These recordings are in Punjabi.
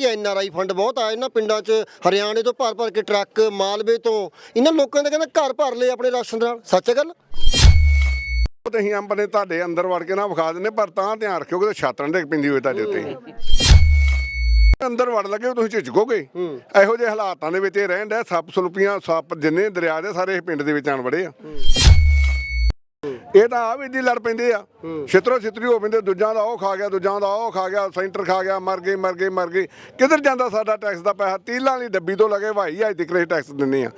ਕਿ ਐਨ ਆਰ ਆਈ ਫੰਡ ਬਹੁਤ ਆ ਇਹਨਾਂ ਪਿੰਡਾਂ 'ਚ ਹਰਿਆਣੇ ਤੋਂ ਭਰ ਭਰ ਕੇ ਟਰੱਕ ਮਾਲਵੇ ਤੋਂ। ਇਹਨਾਂ ਲੋਕਾਂ ਦੇ ਕਹਿੰਦਾ ਘਰ ਭਰ ਲਏ ਆਪਣੇ ਰਾਸ਼ਨ ਨਾਲ ਸੱਚ ਹੈ ਗੱਲ? ਉਹ ਤੇ ਅਸੀਂ ਅੰਬ ਨੇ ਤੁਹਾਡੇ ਅੰਦਰ ਵੜ ਕੇ ਨਾ ਵਿਖਾ ਦਿੰਦੇ ਪਰ ਤਾਂ ਧਿਆਨ ਰੱਖਿਓ ਕਿ ਛਾਤਣ ਡਿੱਗ ਪੈਂਦੀ ਹੋਵੇ ਤੁਹਾਡੇ ਉੱਤੇ। ਅੰਦਰ ਵੜ ਲੱਗੇ ਤੁਸੀਂ ਝਿਜਕੋਗੇ? ਇਹੋ ਜਿਹੇ ਹਾਲਾਤਾਂ ਦੇ ਵਿੱਚ ਇਹ ਰਹਿਣ ਡਿਆ ਸੱਪ ਸਲੂਪੀਆਂ ਸੱਪ ਜਿੰਨੇ ਦਰਿਆ ਦੇ ਸਾਰੇ ਇਹ ਪਿੰਡ ਦੇ ਵਿੱਚ ਆਣ ਵੜੇ ਆ। ਇਹ ਤਾਂ ਆ ਵੀ ਦੀ ਲੜ ਪੈਂਦੇ ਆ। ਛਿਤਰੋ ਛਿਤਰੀ ਹੋ ਪੈਂਦੇ ਦੂਜਿਆਂ ਦਾ ਉਹ ਖਾ ਗਿਆ ਦੂਜਿਆਂ ਦਾ ਉਹ ਖਾ ਗਿਆ ਸੈਂਟਰ ਖਾ ਗਿਆ ਮਰ ਗਏ ਮਰ ਗਏ ਮਰ ਗਏ। ਕਿੱਧਰ ਜਾਂਦਾ ਸਾਡਾ ਟੈਕਸ ਦਾ ਪੈਸਾ? ਤੀਲਾਂ ਵਾਲੀ ਡੱਬੀ ਤੋਂ ਲਗੇ ਭਾਈ ਅੱਜ ਤੱਕ ਟੈਕਸ ਦਿੰਨੇ ਆ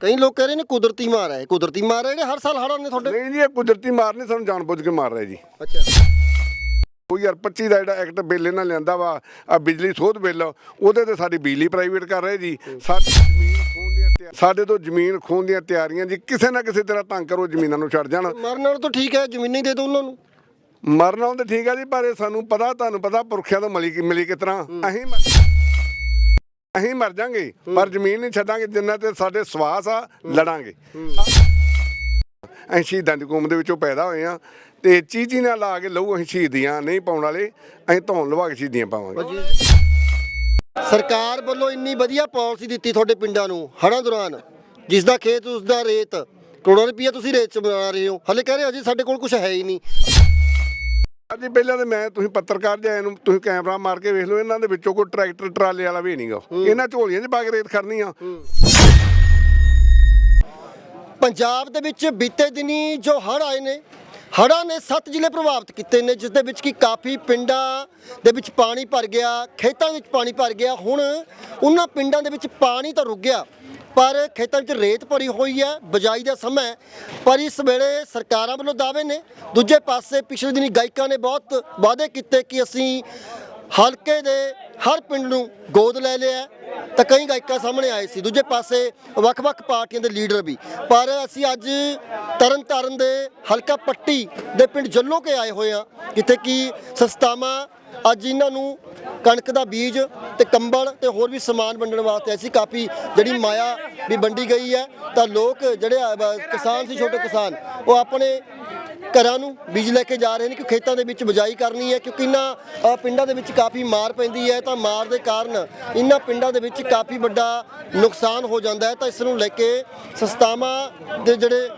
ਕਈ ਲੋਕ ਕਹਿ ਰਹੇ ਨੇ ਕੁਦਰਤੀ ਮਾਰ ਹੈ। ਕੁਦਰਤੀ ਮਾਰ ਹੈ ਜਿਹੜੇ ਹਰ ਸਾਲ ਹੜ੍ਹ ਨੇ ਤੁਹਾਡੇ? ਨਹੀਂ ਜੀ ਇਹ ਕੁਦਰਤੀ ਮਾਰ ਨਹੀਂ ਸਾਨੂੰ ਜਾਣਬੁੱਝ ਕੇ ਮਾਰ ਰਿਹਾ ਜੀ। ਅੱਛਾ। ਉਹ ਯਾਰ 25 ਦਾ ਜਿਹੜਾ ਐਕਟ ਬਿੱਲ ਇਹਨਾਂ ਲਿਆਂਦਾ ਵਾ ਆ ਬਿਜਲੀ ਸੋਧ ਬਿੱਲ ਉਹਦੇ ਤੇ ਸਾਡੀ ਬਿਜਲੀ ਪ੍ਰਾਈਵੇਟ ਕਰ ਰਹੇ ਜੀ। ਸਾਡੀ ਜ਼ਮੀਨ ਸਾਡੇ ਤੋਂ ਜ਼ਮੀਨ ਖੋਣ ਦੀਆਂ ਤਿਆਰੀਆਂ ਜੀ ਕਿਸੇ ਨਾ ਕਿਸੇ ਤਰ੍ਹਾਂ ਤੰਗ ਕਰੋ ਜ਼ਮੀਨਾਂ ਨੂੰ ਛੱਡ ਜਾਣ। ਮਰਨ ਨਾਲ ਤਾਂ ਠੀਕ ਹੈ ਜ਼ਮੀਨਾਂ ਹੀ ਦੇ ਦਿਓ ਉਹਨਾਂ ਨੂੰ। ਮਰਨਾ ਤਾਂ ਠੀਕ ਆ ਜੀ ਪਰ ਇਹ ਸਾਨੂੰ ਪਤਾ ਤੁਹਾਨੂੰ ਪਤਾ ਪੁਰਖਿਆਂ ਤੋਂ ਮਿਲੀ ਮਿਲੀ ਕਿਸ ਤਰ੍ਹਾਂ। ਅਸੀਂ ਮਰ- ਅਸੀਂ ਮਰ ਜਾਾਂਗੇ ਪਰ ਜ਼ਮੀਨ ਨਹੀਂ ਛੱਡਾਂਗੇ ਜਿੰਨਾ ਤੇ ਸਾਡੇ ਸਵਾਸ ਆ ਲੜਾਂਗੇ। ਅਸੀਂ ਸ਼ਹੀਦਾਂ ਦੀ ਕੌਮ ਦੇ ਵਿੱਚੋਂ ਪੈਦਾ ਹੋਏ ਆ ਤੇ ਚੀਚੀ ਨਾਲ ਲਾ ਕੇ ਲਹੂ ਅਸੀਂ ਸ਼ਹੀਦੀਆਂ ਨਹੀਂ ਪਾਉਣ ਵਾਲੇ ਅਸੀਂ ਧੌਣ ਲਵਾ ਕੇ ਸ਼ਹੀਦੀਆਂ ਪਾਵਾਂਗੇ। ਸਰਕਾਰ ਵੱਲੋਂ ਇੰਨੀ ਵਧੀਆ ਪਾਲਿਸੀ ਦਿੱਤੀ ਤੁਹਾਡੇ ਪਿੰਡਾਂ ਨੂੰ ਹੜ੍ਹਾਂ ਦੌਰਾਨ ਜਿਸ ਦਾ ਖੇਤ ਉਸ ਦਾ ਰੇਤ ਕਰੋੜਾਂ ਰੁਪਈਆ ਤੁਸੀਂ ਰੇਤ ਚ ਬਣਾ ਰਹੇ ਹੋ। ਹਲੇ ਕਹਿ ਰਹੇ ਹੋ ਜੀ ਸਾਡੇ ਕੋਲ ਕੁਝ ਹੈ ਹੀ ਨਹੀਂ। ਅੱਜ ਪਹਿਲਾਂ ਤੇ ਮੈਂ ਤੁਸੀਂ ਪੱਤਰਕਾਰ ਜੇ ਨੂੰ ਤੁਸੀਂ ਕੈਮਰਾ ਮਾਰ ਕੇ ਵੇਖ ਲਓ ਇਹਨਾਂ ਦੇ ਵਿੱਚੋਂ ਕੋਈ ਟਰੈਕਟਰ ਟਰਾਲੇ ਵਾਲਾ ਵੀ ਨਹੀਂਗਾ ਇਹਨਾਂ ਝੋਲੀਆਂ 'ਚ ਪਾ ਕੇ ਰੇਤ ਖੜਨੀ ਆ। ਪੰਜਾਬ ਦੇ ਵਿੱਚ ਬੀਤੇ ਦਿਨੀ ਜੋ ਹੜ੍ਹ ਆਏ ਨੇ ਹੜ੍ਹਾਂ ਨੇ ਸੱਤ ਜ਼ਿਲ੍ਹੇ ਪ੍ਰਭਾਵਿਤ ਕੀਤੇ ਨੇ ਜਿਸ ਦੇ ਵਿੱਚ ਕਿ ਕਾਫੀ ਪਿੰਡਾਂ ਦੇ ਵਿੱਚ ਪਾਣੀ ਭਰ ਗਿਆ, ਖੇਤਾਂ ਵਿੱਚ ਪਾਣੀ ਭਰ ਗਿਆ। ਹੁਣ ਉਹਨਾਂ ਪਿੰਡਾਂ ਦੇ ਵਿੱਚ ਪਾਣੀ ਤਾਂ ਰੁਕ ਗਿਆ, ਪਰ ਖੇਤਾਂ ਵਿੱਚ ਰੇਤ ਭਰੀ ਹੋਈ ਹੈ, ਬਜਾਈ ਦਾ ਸਮਾਂ ਪਰ ਇਸ ਵੇਲੇ ਸਰਕਾਰਾਂ ਵੱਲੋਂ ਦਾਅਵੇ ਨੇ। ਦੂਜੇ ਪਾਸੇ ਪਿਛਲੇ ਦਿਨੀ ਗਾਇਕਾਂ ਨੇ ਬਹੁਤ ਵਾਅਦੇ ਕੀਤੇ ਕਿ ਅਸੀਂ ਹਲਕੇ ਦੇ ਹਰ ਪਿੰਡ ਨੂੰ ਗੋਦ ਲੈ ਲਿਆ ਤਾਂ ਕਈ ਗਾਇਕਾਂ ਸਾਹਮਣੇ ਆਏ ਸੀ, ਦੂਜੇ ਪਾਸੇ ਵੱਖ-ਵੱਖ ਪਾਰਟੀਆਂ ਦੇ ਲੀਡਰ ਵੀ। ਪਰ ਅਸੀਂ ਅੱਜ ਤਰਨ ਤਾਰਨ ਦੇ ਹਲਕਾ ਪੱਟੀ ਦੇ ਪਿੰਡ ਜੱਲੋ ਕੇ ਆਏ ਹੋਏ ਆ ਜਿੱਥੇ ਕਿ ਸਸਤਾਮਾ ਅੱਜ ਇਹਨਾਂ ਨੂੰ ਕਣਕ ਦਾ ਬੀਜ ਤੇ ਕੰਬਲ ਤੇ ਹੋਰ ਵੀ ਸਮਾਨ ਵੰਡਣ ਵਾਸਤੇ ਅਸੀਂ ਕਾਫੀ ਜਿਹੜੀ ਮਾਇਆ ਵੀ ਵੰਡੀ ਗਈ ਹੈ, ਤਾਂ ਲੋਕ ਜਿਹੜੇ ਕਿਸਾਨ ਸੀ, ਛੋਟੇ ਕਿਸਾਨ, ਉਹ ਆਪਣੇ ਘਰਾਂ ਨੂੰ ਬੀਜ ਲੈ ਕੇ ਜਾ ਰਹੇ ਨੇ ਕਿ ਖੇਤਾਂ ਦੇ ਵਿੱਚ ਬਜਾਈ ਕਰਨੀ ਹੈ, ਕਿਉਂਕਿ ਇਹਨਾਂ ਪਿੰਡਾਂ ਦੇ ਵਿੱਚ ਕਾਫੀ ਮਾਰ ਪੈਂਦੀ ਹੈ, ਤਾਂ ਮਾਰ ਦੇ ਕਾਰਨ ਇਹਨਾਂ ਪਿੰਡਾਂ ਦੇ ਵਿੱਚ ਕਾਫੀ ਵੱਡਾ ਨੁਕਸਾਨ ਹੋ ਜਾਂਦਾ ਹੈ। ਤਾਂ ਇਸ ਨੂੰ ਲੈ ਕੇ ਸੰਸਥਾਵਾਂ ਦੇ ਜਿਹੜੇ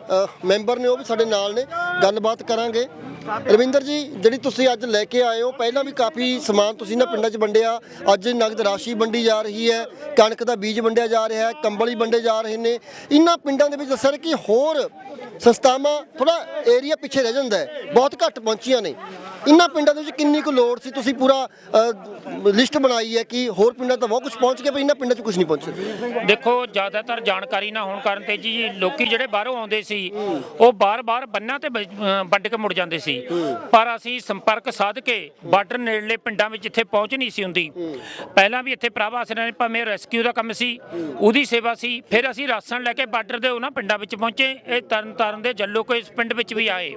ਮੈਂਬਰ ਨੇ ਉਹ ਵੀ ਸਾਡੇ ਨਾਲ ਨੇ, ਗੱਲਬਾਤ ਕਰਾਂਗੇ। ਰਵਿੰਦਰ ਜੀ, ਜਿਹੜੀ ਤੁਸੀਂ ਅੱਜ ਲੈ ਕੇ ਆਏ ਹੋ, ਪਹਿਲਾਂ ਵੀ ਕਾਫੀ ਸਮਾਨ ਤੁਸੀਂ ਇਹਨਾਂ ਪਿੰਡਾਂ 'ਚ ਵੰਡਿਆ। ਅੱਜ ਨਗਦ ਰਾਸ਼ੀ ਵੰਡੀ ਜਾ ਰਹੀ ਹੈ, ਕਣਕ ਦਾ ਬੀਜ ਵੰਡਿਆ ਜਾ ਰਿਹਾ ਹੈ, ਕੰਬਲ ਹੀ ਵੰਡੇ ਜਾ ਰਹੇ ਨੇ। ਇਹਨਾਂ ਪਿੰਡਾਂ ਦੇ ਵਿੱਚ ਦੱਸਿਆ ਕਿ ਹੋਰ ਸੰਸਥਾਵਾਂ ਥੋੜਾ ਏਰੀਆ ਪਿੱਛੇ ਰਹਿ ਜਾਂਦਾ ਹੈ, ਬਹੁਤ ਘੱਟ ਪਹੁੰਚੀਆਂ ਨੇ। ਇਹਨਾਂ ਪਿੰਡਾਂ ਦੇ ਵਿੱਚ ਕਿੰਨੀ ਕੁ ਲੋੜ ਸੀ? ਤੁਸੀਂ ਪੂਰਾ ਲਿਸਟ ਬਣਾਈ ਹੈ ਕਿ ਹੋਰ ਪਿੰਡਾਂ ਤਾਂ ਬਹੁਤ ਕੁਝ ਪਹੁੰਚ ਗਿਆ, ਪਰ ਇਹਨਾਂ ਪਿੰਡਾਂ 'ਚ ਕੁਝ ਨਹੀਂ ਪਹੁੰਚਿਆ। ਦੇਖੋ, ਜ਼ਿਆਦਾਤਰ ਜਾਣਕਾਰੀ ਨਾ ਹੋਣ ਕਾਰਨ ਤੇ ਜੀ, ਲੋਕੀ ਜਿਹੜੇ ਬਾਹਰੋਂ ਆਉਂਦੇ ਸੀ, ਉਹ ਬਾਰ-ਬਾਰ ਬੰਨਾਂ ਤੇ ਵੱਢ ਕੇ ਮੁੜ ਜਾਂਦੇ ਸੀ। ਪਰ ਅਸੀਂ ਸੰਪਰਕ ਸਾਧ ਕੇ ਬਾਰਡਰ ਨੇੜਲੇ ਪਿੰਡਾਂ ਵਿੱਚ ਜਿੱਥੇ ਪਹੁੰਚ ਨਹੀਂ ਸੀ ਹੁੰਦੀ। ਪਹਿਲਾਂ ਵੀ ਇੱਥੇ ਪ੍ਰਭਾ ਆਸਰੇ ਨੇ, ਭਾਵੇਂ ਰੈਸਕਿਊ ਦਾ ਕੰਮ ਸੀ, ਉਹਦੀ ਸੇਵਾ ਸੀ। ਫਿਰ ਅਸੀਂ ਰਾਸ਼ਨ ਲੈ ਕੇ ਬਾਰਡਰ ਦੇ ਉਹਨਾਂ ਪਿੰਡਾਂ ਵਿੱਚ ਪਹੁੰਚੇ। ਇਹ ਤਰਨ ਤਾਰਨ ਦੇ ਜੱਲੋ ਕੋ ਇਸ ਪਿੰਡ ਵਿੱਚ ਵੀ ਆਏ।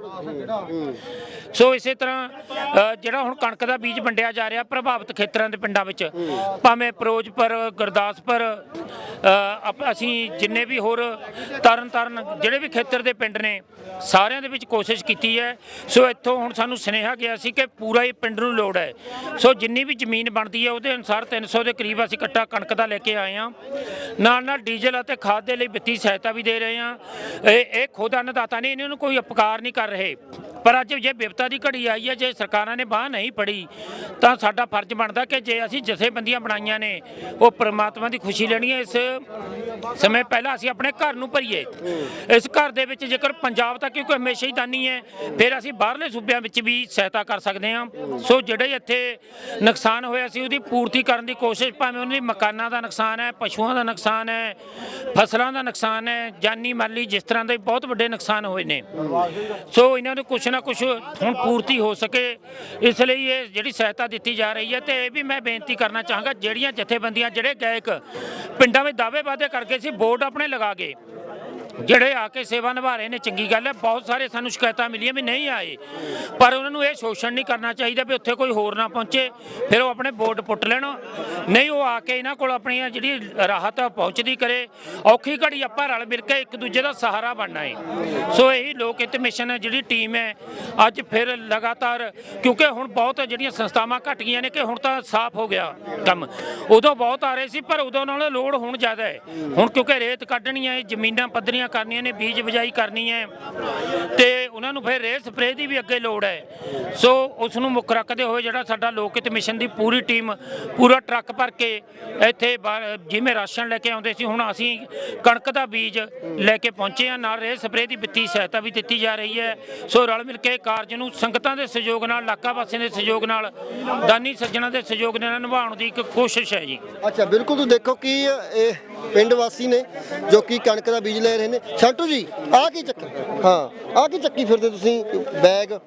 ਸੋ ਇਸੇ ਤਰ੍ਹਾਂ ਅ, ਜਿਹੜਾ ਹੁਣ ਕਣਕ ਦਾ ਬੀਜ ਵੰਡਿਆ ਜਾ ਰਿਹਾ ਪ੍ਰਭਾਵਿਤ ਖੇਤਰਾਂ ਦੇ ਪਿੰਡਾਂ ਵਿੱਚ ਭਾਵੇਂ ਫਿਰੋਜ਼ਪੁਰ ਗੁਰਦਾਸਪੁਰ ਅ, ਅਪ- ਅਸੀਂ ਜਿੰਨੇ ਵੀ ਹੋਰ ਤਰਨ ਤਾਰਨ ਜਿਹੜੇ ਵੀ ਖੇਤਰ ਦੇ ਪਿੰਡ ਨੇ ਸਾਰਿਆਂ ਦੇ ਵਿੱਚ ਕੋਸ਼ਿਸ਼ ਕੀਤੀ ਹੈ। ਸੋ ਇੱਥੋਂ ਹੁਣ ਸਾਨੂੰ ਸੁਨੇਹਾ ਗਿਆ ਸੀ ਕਿ ਪੂਰਾ ਹੀ ਪਿੰਡ ਨੂੰ ਲੋੜ ਹੈ। ਸੋ ਜਿੰਨੀ ਵੀ ਜ਼ਮੀਨ ਬਣਦੀ ਹੈ ਉਹਦੇ ਅਨੁਸਾਰ 300 ਦੇ ਕਰੀਬ ਅਸੀਂ ਇਕੱਠਾ ਕਣਕ ਦਾ ਲੈ ਕੇ ਆਏ ਹਾਂ। ਨਾਲ ਨਾਲ ਡੀਜ਼ਲ ਅਤੇ ਖਾਦ ਦੇ ਲਈ ਵਿੱਤੀ ਸਹਾਇਤਾ ਵੀ ਦੇ ਰਹੇ ਹਾਂ। ਇਹ ਇਹ ਖੁਦ ਅੰਨਦਾਤਾ ਨੇ ਇਹਨਾਂ ਨੂੰ ਕੋਈ ਉਪਕਾਰ ਨਹੀਂ ਕਰ ਰਹੇ। ਪਰ ਅੱਜ ਜੇ ਵਿਪਤਾ ਦੀ ਘੜੀ ਆਈ ਹੈ, ਜੇ ਸਰਕਾਰਾਂ ਨੇ ਬਾਹ ਨਹੀਂ ਫੜੀ, ਤਾਂ ਸਾਡਾ ਫਰਜ਼ ਬਣਦਾ ਕਿ ਜੇ ਅਸੀਂ ਜਥੇਬੰਦੀਆਂ ਬਣਾਈਆਂ ਨੇ, ਉਹ ਪ੍ਰਮਾਤਮਾ ਦੀ ਖੁਸ਼ੀ ਲੈਣੀ ਹੈ। ਇਸ ਸਮੇਂ ਪਹਿਲਾਂ ਅਸੀਂ ਆਪਣੇ ਘਰ ਨੂੰ ਭਰੀਏ। ਇਸ ਘਰ ਦੇ ਵਿੱਚ ਜੇਕਰ ਪੰਜਾਬ ਤਾਂ ਕਿਉਂਕਿ ਹਮੇਸ਼ਾ ਹੀ ਦਾਨੀ ਹੈ, ਫਿਰ ਅਸੀਂ ਬਾਹਰਲੇ ਸੂਬਿਆਂ ਵਿੱਚ ਵੀ ਸਹਾਇਤਾ ਕਰ ਸਕਦੇ ਹਾਂ। ਸੋ ਜਿਹੜੇ ਇੱਥੇ ਨੁਕਸਾਨ ਹੋਇਆ ਸੀ, ਉਹਦੀ ਪੂਰਤੀ ਕਰਨ ਦੀ ਕੋਸ਼ਿਸ਼ ਭਾਵੇਂ ਉਹਨਾਂ ਦੀ ਮਕਾਨਾਂ ਦਾ ਨੁਕਸਾਨ ਹੈ, ਪਸ਼ੂਆਂ ਦਾ ਨੁਕਸਾਨ ਹੈ, ਫਸਲਾਂ ਦਾ ਨੁਕਸਾਨ ਹੈ, ਜਾਨੀ ਮਾਲੀ ਜਿਸ ਤਰ੍ਹਾਂ ਦੇ ਬਹੁਤ ਵੱਡੇ ਨੁਕਸਾਨ ਹੋਏ ਨੇ। ਸੋ ਇਹਨਾਂ ਨੂੰ ਕੁਛ ਨਾ ਕੁਛ ਹੁਣ ਪੂਰਤੀ ਹੋ ਸਕੇ। ਇਸ ਲਈ ਇਹ ਜਿਹੜੀ ਸਹਾਇਤਾ ਦਿੱਤੀ ਜਾ ਰਹੀ ਹੈ ਤੇ ਇਹ ਵੀ ਮੈਂ ਬੇਨਤੀ ਕਰਨਾ ਚਾਹਾਂਗਾ, ਜਿਹੜੀਆਂ ਜਥੇਬੰਦੀਆਂ, ਜਿਹੜੇ ਗਾਇਕ ਪਿੰਡਾਂ ਵਿੱਚ ਦਾਅਵੇ ਵਾਅਦੇ ਕਰਕੇ ਸੀ ਬੋਰਡ ਆਪਣੇ ਲਗਾ ਗਏ। ਜਿਹੜੇ ਆ ਕੇ ਸੇਵਾ ਨਿਭਾ ਰਹੇ ਨੇ, ਚੰਗੀ ਗੱਲ ਹੈ, ਬਹੁਤ ਸਾਰੇ ਸਾਨੂੰ ਸ਼ਿਕਾਇਤਾਂ ਮਿਲੀਆਂ ਵੀ ਨਹੀਂ ਆਏ। ਪਰ ਉਹਨਾਂ ਨੂੰ ਇਹ ਸ਼ੋਸ਼ਣ ਨਹੀਂ ਕਰਨਾ ਚਾਹੀਦਾ ਵੀ ਉੱਥੇ ਕੋਈ ਹੋਰ ਨਾ ਪਹੁੰਚੇ, ਫਿਰ ਉਹ ਆਪਣੇ ਬੋਰਡ ਪੁੱਟ ਲੈਣ। ਨਹੀਂ, ਉਹ ਆ ਕੇ ਇਹਨਾਂ ਕੋਲ ਆਪਣੀਆਂ ਜਿਹੜੀ ਰਾਹਤ ਪਹੁੰਚਦੀ ਕਰੇ। ਔਖੀ ਘੜੀ ਆਪਾਂ ਰਲ ਮਿਲ ਕੇ ਇੱਕ ਦੂਜੇ ਦਾ ਸਹਾਰਾ ਬਣਨਾ ਹੈ ਸੋ ਇਹੀ ਲੋਕ ਹਿੱਤ ਮਿਸ਼ਨ ਜਿਹੜੀ ਟੀਮ ਹੈ, ਅੱਜ ਫਿਰ ਲਗਾਤਾਰ, ਕਿਉਂਕਿ ਹੁਣ ਬਹੁਤ ਜਿਹੜੀਆਂ ਸੰਸਥਾਵਾਂ ਘਟ ਗਈਆਂ ਨੇ ਕਿ ਹੁਣ ਤਾਂ ਸਾਫ਼ ਹੋ ਗਿਆ ਕੰਮ। ਉਦੋਂ ਬਹੁਤ ਆ ਰਹੇ ਸੀ, ਪਰ ਉਦੋਂ ਨਾਲੋਂ ਲੋੜ ਹੁਣ ਜ਼ਿਆਦਾ ਹੈ ਹੁਣ ਕਿਉਂਕਿ ਰੇਤ ਕੱਢਣੀ ਹੈ ਜ਼ਮੀਨਾਂ ਪੱਧਰੀਆਂ ਕਰਨੀਆਂ ਨੇ, ਬੀਜ ਬਜਾਈ ਕਰਨੀ ਹੈ। ਤੇ ਉਹਨਾਂ ਨੂੰ ਫਿਰ ਰੇਹ ਸਪਰੇਅ ਦੀ ਵੀ ਅੱਗੇ ਲੋੜ ਹੈ। ਸੋ ਉਸ ਨੂੰ ਮੁੱਖ ਰੱਖਦੇ ਹੋਏ ਜਿਹੜਾ ਸਾਡਾ ਲੋਕ ਹਿੱਤ ਮਿਸ਼ਨ ਦੀ ਪੂਰੀ ਟੀਮ, ਪੂਰਾ ਟਰੱਕ ਭਰ ਕੇ ਇੱਥੇ ਬਾ- ਜਿਵੇਂ ਰਾਸ਼ਨ ਲੈ ਕੇ ਆਉਂਦੇ ਸੀ, ਹੁਣ ਅਸੀਂ ਕਣਕ ਦਾ ਬੀਜ ਲੈ ਕੇ ਪਹੁੰਚੇ ਆ ਨਾਲ ਰੇਹ ਸਪਰੇਅ ਦੀ ਵਿੱਤੀ ਸਹਾਇਤਾ ਵੀ ਦਿੱਤੀ ਜਾ ਰਹੀ ਹੈ। ਸੋ ਰਲ ਮਿਲ ਕੇ ਕਾਰਜ ਨੂੰ ਸੰਗਤਾਂ ਦੇ ਸਹਿਯੋਗ ਨਾਲ, ਇਲਾਕਾ ਵਾਸੀਆਂ ਦੇ ਸਹਿਯੋਗ ਨਾਲ, ਦਾਨੀ ਸੱਜਣਾ ਦੇ ਸਹਿਯੋਗ ਨਾਲ ਨਿਭਾਉਣ ਦੀ ਇੱਕ ਕੋਸ਼ਿਸ਼ ਹੈ ਜੀ। ਅੱਛਾ, ਬਿਲਕੁਲ ਤੁਸੀਂ ਦੇਖੋ ਕਿ ਇਹ ਪਿੰਡ ਵਾਸੀ ਨੇ, ਜੋ ਕਿ ਕਣਕ ਦਾ ਬੀਜ ਲੈ ਰਹੇ ਨੇ। ਛਾਟੂ ਜੀ, ਆਹ ਕੀ ਚੱਕੀ ਹਾਂ, ਆਹ ਕੀ ਚੱਕੀ ਫਿਰਦੇ ਤੁਸੀਂ? ਬੈਗ।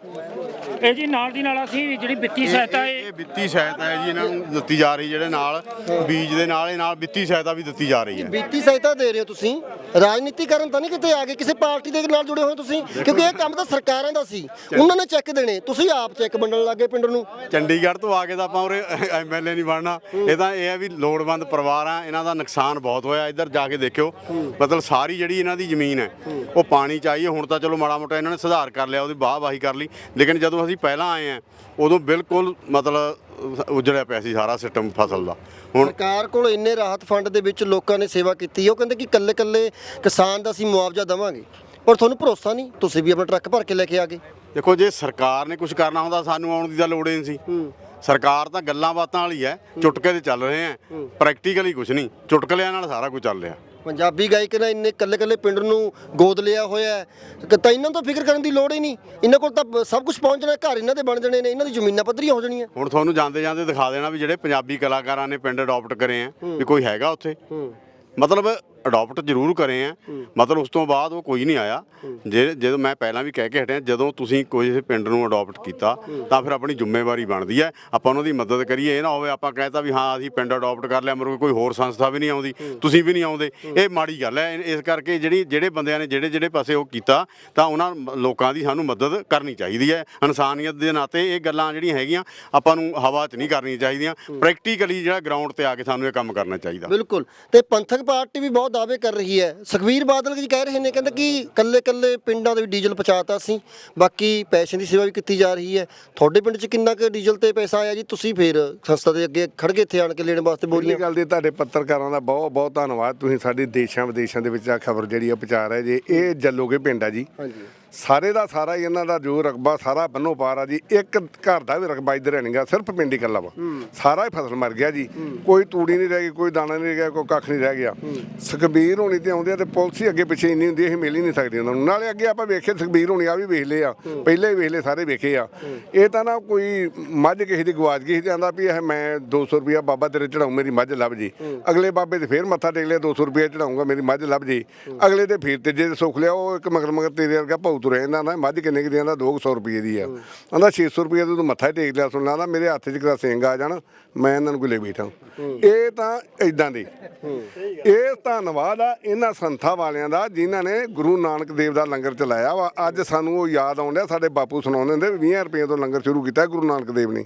ਇਹ ਜੀ ਨਾਲ ਦੀ ਨਾਲ ਅਸੀਂ ਜਿਹੜੀ ਵਿੱਤੀ ਸਹਾਇਤਾ ਇਹ ਵਿੱਤੀ ਸਹਾਇਤਾ ਹੈ ਜੀ ਇਹਨਾਂ ਨੂੰ ਦਿੱਤੀ ਜਾ ਰਹੀ ਜਿਹੜੇ ਨਾਲ ਬੀਜ ਦੇ ਨਾਲ ਇਹ ਨਾਲ ਵਿੱਤੀ ਸਹਾਇਤਾ ਵੀ ਦਿੱਤੀ ਜਾ ਰਹੀ ਹੈ। ਵਿੱਤੀ ਸਹਾਇਤਾ ਦੇ ਰਹੇ ਹੋ ਤੁਸੀਂ? ਰਾਜਨੀਤੀਕਰਨ ਤਾਂ ਨਹੀਂ ਕਿਤੇ ਆ ਗਏ ਕਿਸੇ ਪਾਰਟੀ ਦੇ ਨਾਲ ਜੁੜੇ ਹੋਏ ਤੁਸੀਂ? ਕਿਉਂਕਿ ਇਹ ਕੰਮ ਤਾਂ ਸਰਕਾਰਾਂ ਦਾ ਸੀ ਉਹਨਾਂ ਨੇ ਚੈੱਕ ਦੇਣੇ ਤੁਸੀਂ ਆਪ ਚੈੱਕ ਵੰਡਣ ਲੱਗੇ ਪਿੰਡ ਨੂੰ। ਚੰਡੀਗੜ੍ਹ ਤੋਂ ਆ ਕੇ ਤਾਂ ਆਪਾਂ ਉਰੇ ਐਮਐਲਏ ਨਹੀਂ ਬਣਨਾ। ਇਹ ਤਾਂ ਇਹ ਹੈ ਵੀ ਲੋੜਵੰਦ ਪਰਿਵਾਰ ਆ ਇਹਨਾਂ ਦਾ ਨੁਕਸਾਨ ਬਹੁਤ ਹੋਇਆ ਇੱਧਰ ਜਾ ਕੇ ਦੇਖਿਓ। ਮਤਲਬ ਸਾਰੀ ਜਿਹੜੀ ਇਹਨਾਂ ਦੀ ਜ਼ਮੀਨ ਹੈ ਉਹ ਪਾਣੀ ਚਾਹੀਏ ਹੁਣ ਤਾਂ ਚਲੋ ਮਾੜਾ ਮੋਟਾ ਇਹਨਾਂ ਨੇ ਸੁਧਾਰ ਕਰ ਲਿਆ ਉਹਦੀ ਵਾਹ ਵਾਹੀ ਕਰ ਲਈ। ਲੇਕਿਨ ਜਦੋਂ ਅਸੀਂ ਪਹਿਲਾਂ ਆਏ ਆ ਉਦੋਂ ਬਿਲਕੁਲ ਮਤਲਬ ਉਜੜਿਆ ਪਿਆ ਸੀ ਸਾਰਾ ਸਿਸਟਮ ਫਸਲ ਦਾ। ਹੁਣ ਸਰਕਾਰ ਕੋਲ ਇੰਨੇ ਰਾਹਤ ਫੰਡ ਦੇ ਵਿੱਚ ਲੋਕਾਂ ਨੇ ਸੇਵਾ ਕੀਤੀ ਉਹ ਕਹਿੰਦੇ ਕਿ ਕੱਲੇ ਕੱਲੇ ਕਿਸਾਨ ਦਾ ਅਸੀਂ ਮੁਆਵਜ਼ਾ ਦੇਵਾਂਗੇ। ਪਰ ਤੁਹਾਨੂੰ ਭਰੋਸਾ ਨਹੀਂ ਤੁਸੀਂ ਵੀ ਆਪਣਾ ਟਰੱਕ ਭਰ ਕੇ ਲੈ ਕੇ ਆ ਗਏ। ਦੇਖੋ ਜੇ ਸਰਕਾਰ ਨੇ ਕੁਝ ਕਰਨਾ ਹੁੰਦਾ ਸਾਨੂੰ ਆਉਣ ਦੀ ਤਾਂ ਲੋੜ ਹੀ ਨਹੀਂ ਸੀ। ਸਰਕਾਰ ਤਾਂ ਗੱਲਾਂ ਬਾਤਾਂ ਵਾਲੀ ਹੈ ਚੁਟਕੇ ਤੇ ਚੱਲ ਰਹੇ ਆ ਪ੍ਰੈਕਟੀਕਲੀ ਕੁਝ ਨਹੀਂ ਚੁਟਕਲਿਆਂ ਨਾਲ ਸਾਰਾ ਕੁਝ ਚੱਲ ਰਿਹਾ। ਪੰਜਾਬੀ ਗਾਇਕ ਨੇ ਇੰਨੇ ਕੱਲੇ ਕੱਲੇ ਪਿੰਡ ਨੂੰ ਗੋਦ ਲਿਆ ਹੋਇਆ ਹੈ। ਕਿ ਤਾਂ ਇਹਨਾਂ ਤੋਂ ਫਿਕਰ ਕਰਨ ਦੀ ਲੋੜ ਹੀ ਨਹੀਂ। ਇਹਨਾਂ ਕੋਲ ਤਾਂ ਸਭ ਕੁਝ ਪਹੁੰਚ ਜਾਣਾ ਘਰ ਇਹਨਾਂ ਦੇ ਬਣ ਜਾਣੇ ਨੇ ਇਹਨਾਂ ਦੀ ਜ਼ਮੀਨਾਂ ਪੱਧਰੀਆਂ ਹੋ ਜਾਣੀਆਂ। ਹੁਣ ਤੁਹਾਨੂੰ ਜਾਂਦੇ ਜਾਂਦੇ ਦਿਖਾ ਦੇਣਾ ਵੀ ਜਿਹੜੇ ਪੰਜਾਬੀ ਕਲਾਕਾਰਾਂ ਨੇ ਪਿੰਡ ਅਡਾਪਟ ਕਰੇ ਆ ਵੀ ਕੋਈ ਹੈਗਾ ਉੱਥੇ। ਮਤਲਬ ਅਡਾਪਟ ਜ਼ਰੂਰ ਕਰੇ ਆ। ਮਤਲਬ ਉਸ ਤੋਂ ਬਾਅਦ ਉਹ ਕੋਈ ਨਹੀਂ ਆਇਆ। ਜੇ ਜਦੋਂ ਮੈਂ ਪਹਿਲਾਂ ਵੀ ਕਹਿ ਕੇ ਹਟਿਆ ਜਦੋਂ ਤੁਸੀਂ ਕੋਈ ਪਿੰਡ ਨੂੰ ਅਡਾਪਟ ਕੀਤਾ ਤਾਂ ਫਿਰ ਆਪਣੀ ਜ਼ਿੰਮੇਵਾਰੀ ਬਣਦੀ ਹੈ। ਆਪਾਂ ਉਹਨਾਂ ਦੀ ਮਦਦ ਕਰੀਏ ਇਹ ਨਾ ਹੋਵੇ ਆਪਾਂ ਕਹਿਤਾ ਵੀ ਹਾਂ ਅਸੀਂ ਪਿੰਡ ਅਡਾਪਟ ਕਰ ਲਿਆ ਮਰੋ ਕੋਈ ਹੋਰ ਸੰਸਥਾ ਵੀ ਨਹੀਂ ਆਉਂਦੀ ਤੁਸੀਂ ਵੀ ਨਹੀਂ ਆਉਂਦੇ। ਇਹ ਮਾੜੀ ਗੱਲ ਹੈ। ਇਸ ਕਰਕੇ ਜਿਹੜੀ ਜਿਹੜੇ ਬੰਦਿਆਂ ਨੇ ਜਿਹੜੇ ਜਿਹੜੇ ਪਾਸੇ ਉਹ ਕੀਤਾ ਤਾਂ ਉਹਨਾਂ ਲੋਕਾਂ ਦੀ ਸਾਨੂੰ ਮਦਦ ਕਰਨੀ ਚਾਹੀਦੀ ਹੈ। ਇਨਸਾਨੀਅਤ ਦੇ ਨਾਤੇ ਇਹ ਗੱਲਾਂ ਜਿਹੜੀਆਂ ਹੈਗੀਆਂ ਆਪਾਂ ਨੂੰ ਹਵਾ 'ਚ ਨਹੀਂ ਕਰਨੀਆਂ ਚਾਹੀਦੀਆਂ। ਪ੍ਰੈਕਟੀਕਲੀ ਜਿਹੜਾ ਗਰਾਊਂਡ ਤੇ ਆ ਕੇ ਸਾਨੂੰ ਇਹ ਕੰਮ ਕਰਨਾ ਚਾਹੀਦਾ। ਬਿਲਕੁਲ। ਤੇ ਪੰਥਕ ਪਾਰਟੀ ਵੀ ਬਹੁਤ ਦਾਅਵੇ ਕਰ ਰਹੀ ਹੈ। ਸੁਖਵੀਰ ਬਾਦਲ ਜੀ ਕਹਿ ਰਹੇ ਨੇ ਕਹਿੰਦੇ ਕਿ ਕੱਲੇ ਕੱਲੇ ਪਿੰਡਾਂ ਦੇ ਵੀ ਡੀਜ਼ਲ ਪਹੁੰਚਾਤਾ ਸੀ ਬਾਕੀ ਪੈਸੇ ਦੀ ਸੇਵਾ ਵੀ ਕੀਤੀ ਜਾ ਰਹੀ ਹੈ। ਤੁਹਾਡੇ ਪਿੰਡ 'ਚ ਕਿੰਨਾ ਕੁ ਡੀਜ਼ਲ ਤੇ ਪੈਸਾ ਆਇਆ ਜੀ? ਤੁਸੀਂ ਫੇਰ ਸੰਸਥਾ ਦੇ ਅੱਗੇ ਖੜ ਗਏ ਇੱਥੇ ਆਣ ਕੇ ਲੈਣ ਵਾਸਤੇ ਬੋਰੀਆਂ ਗੱਲ ਦੀ ਤੁਹਾਡੇ ਪੱਤਰਕਾਰਾਂ ਦਾ ਬਹੁਤ ਬਹੁਤ ਧੰਨਵਾਦ। ਤੁਸੀਂ ਸਾਡੀ ਦੇਸ਼ਾਂ ਵਿਦੇਸ਼ਾਂ ਦੇ ਵਿੱਚ ਆ ਖਬਰ ਜਿਹੜੀ ਆ ਪਹੁੰਚਾ ਰਹੇ ਜੇ ਇਹ ਜੱਲੋਗੇ ਪਿੰਡ ਆ ਜੀ ਹਾਂਜੀ। ਸਾਰੇ ਦਾ ਸਾਰਾ ਹੀ ਇਹਨਾਂ ਦਾ ਜੋ ਰਕਬਾ ਸਾਰਾ ਬੰਨੋ ਪਾਰ ਆ ਜੀ ਇੱਕ ਘਰ ਦਾ ਵੀ ਰਕਬਾ ਇੱਧਰ ਨਹੀਂਗਾ ਸਿਰਫ ਪਿੰਡ ਹੀ ਵਾ। ਸਾਰਾ ਹੀ ਫਸਲ ਮਰ ਗਿਆ ਜੀ। ਕੋਈ ਤੂੜੀ ਨਹੀਂ ਰਹਿ ਗਈ ਕੋਈ ਦਾਣਾ ਨਹੀਂ ਰਹਿ ਗਿਆ ਕੋਈ ਕੱਖ ਨਹੀਂ ਰਹਿ ਗਿਆ। ਸੁਖਬੀਰ ਹੋਣੀ ਤੇ ਆਉਂਦੇ ਤੇ ਪੁਲਿਸ ਅੱਗੇ ਪਿੱਛੇ ਇੰਨੀ ਹੁੰਦੀ ਇਹ ਮਿਲ ਹੀ ਨਹੀਂ ਸਕਦੀ ਉਹਨਾਂ ਨੂੰ। ਨਾਲੇ ਅੱਗੇ ਆਪਾਂ ਵੇਖੇ ਸੁਖਬੀਰ ਹੋਣੀ ਆ ਵੀ ਵੇਖ ਲਏ ਆ। ਪਹਿਲੇ ਹੀ ਵੇਖ ਲਏ ਸਾਰੇ ਵੇਖੇ ਆ। ਇਹ ਤਾਂ ਨਾ ਕੋਈ ਮੱਝ ਕਿਸੇ ਦੀ ਗਵਾਚ ਗਈ ਤੇ ਆਂਦਾ ਵੀ ਇਹ ਮੈਂ 200 ਰੁਪਿਆ ਬਾਬਾ ਤੇਰੇ ਚੜਾਉਂ ਮੇਰੀ ਮੱਝ ਲੱਭ ਜੀ। ਅਗਲੇ ਬਾਬੇ ਤੇ ਫੇਰ ਮੱਥਾ ਟੇਕ ਲਿਆ 200 ਰੁਪਿਆ ਚੜਾਉਂਗਾ ਮੇਰੀ ਮੱਝ ਲੱਭ ਜੀ। ਅਗਲੇ ਤੇ ਫੇਰ ਤੇ ਜੇ ਸੁੱਖ ਲਿਆ ਉਹ ਇੱਕ ਮਗਰ ਮਗਰ ਤੇਰੇ ਵਰਗਾ ਭੌ ਤੁਰਿਆ ਇਹਨਾਂ ਨਾ, ਮੱਝ ਕਿੰਨੇ ਕਿ ਦੀ ਆਂਦਾ 200 ਰੁਪਏ ਦੀ ਆ। ਆਂਦਾ 600 ਰੁਪਏ ਤੂੰ ਮੱਥਾ ਹੀ ਟੇਕ ਲਿਆ, ਸੁਣ ਲਾ ਮੇਰੇ ਹੱਥ 'ਚ ਕਿਰਾ ਸਿੰਘ ਆ ਜਾਣ, ਮੈਂ ਇਹਨਾਂ ਨੂੰ ਗੁਲੇ ਬੈਠਾ। ਇਹ ਤਾਂ ਇਦਾਂ ਦੇ। ਇਹ ਧੰਨਵਾਦ ਆ ਇਹਨਾਂ ਸੰਥਾ ਵਾਲਿਆਂ ਦਾ, ਜਿਨ੍ਹਾਂ ਨੇ ਗੁਰੂ ਨਾਨਕ ਦੇਵ ਦਾ ਲੰਗਰ ਚਲਾਇਆ ਵਾ। ਅੱਜ ਸਾਨੂੰ ਉਹ ਯਾਦ ਆਉਂਦਿਆ ਸਾਡੇ ਬਾਪੂ ਸੁਣਾਉਂਦੇ ਹੁੰਦੇ ਵੀ 20 ਰੁਪਏ ਤੋਂ ਲੰਗਰ ਸ਼ੁਰੂ ਕੀਤਾ ਗੁਰੂ ਨਾਨਕ ਦੇਵ ਨੇ।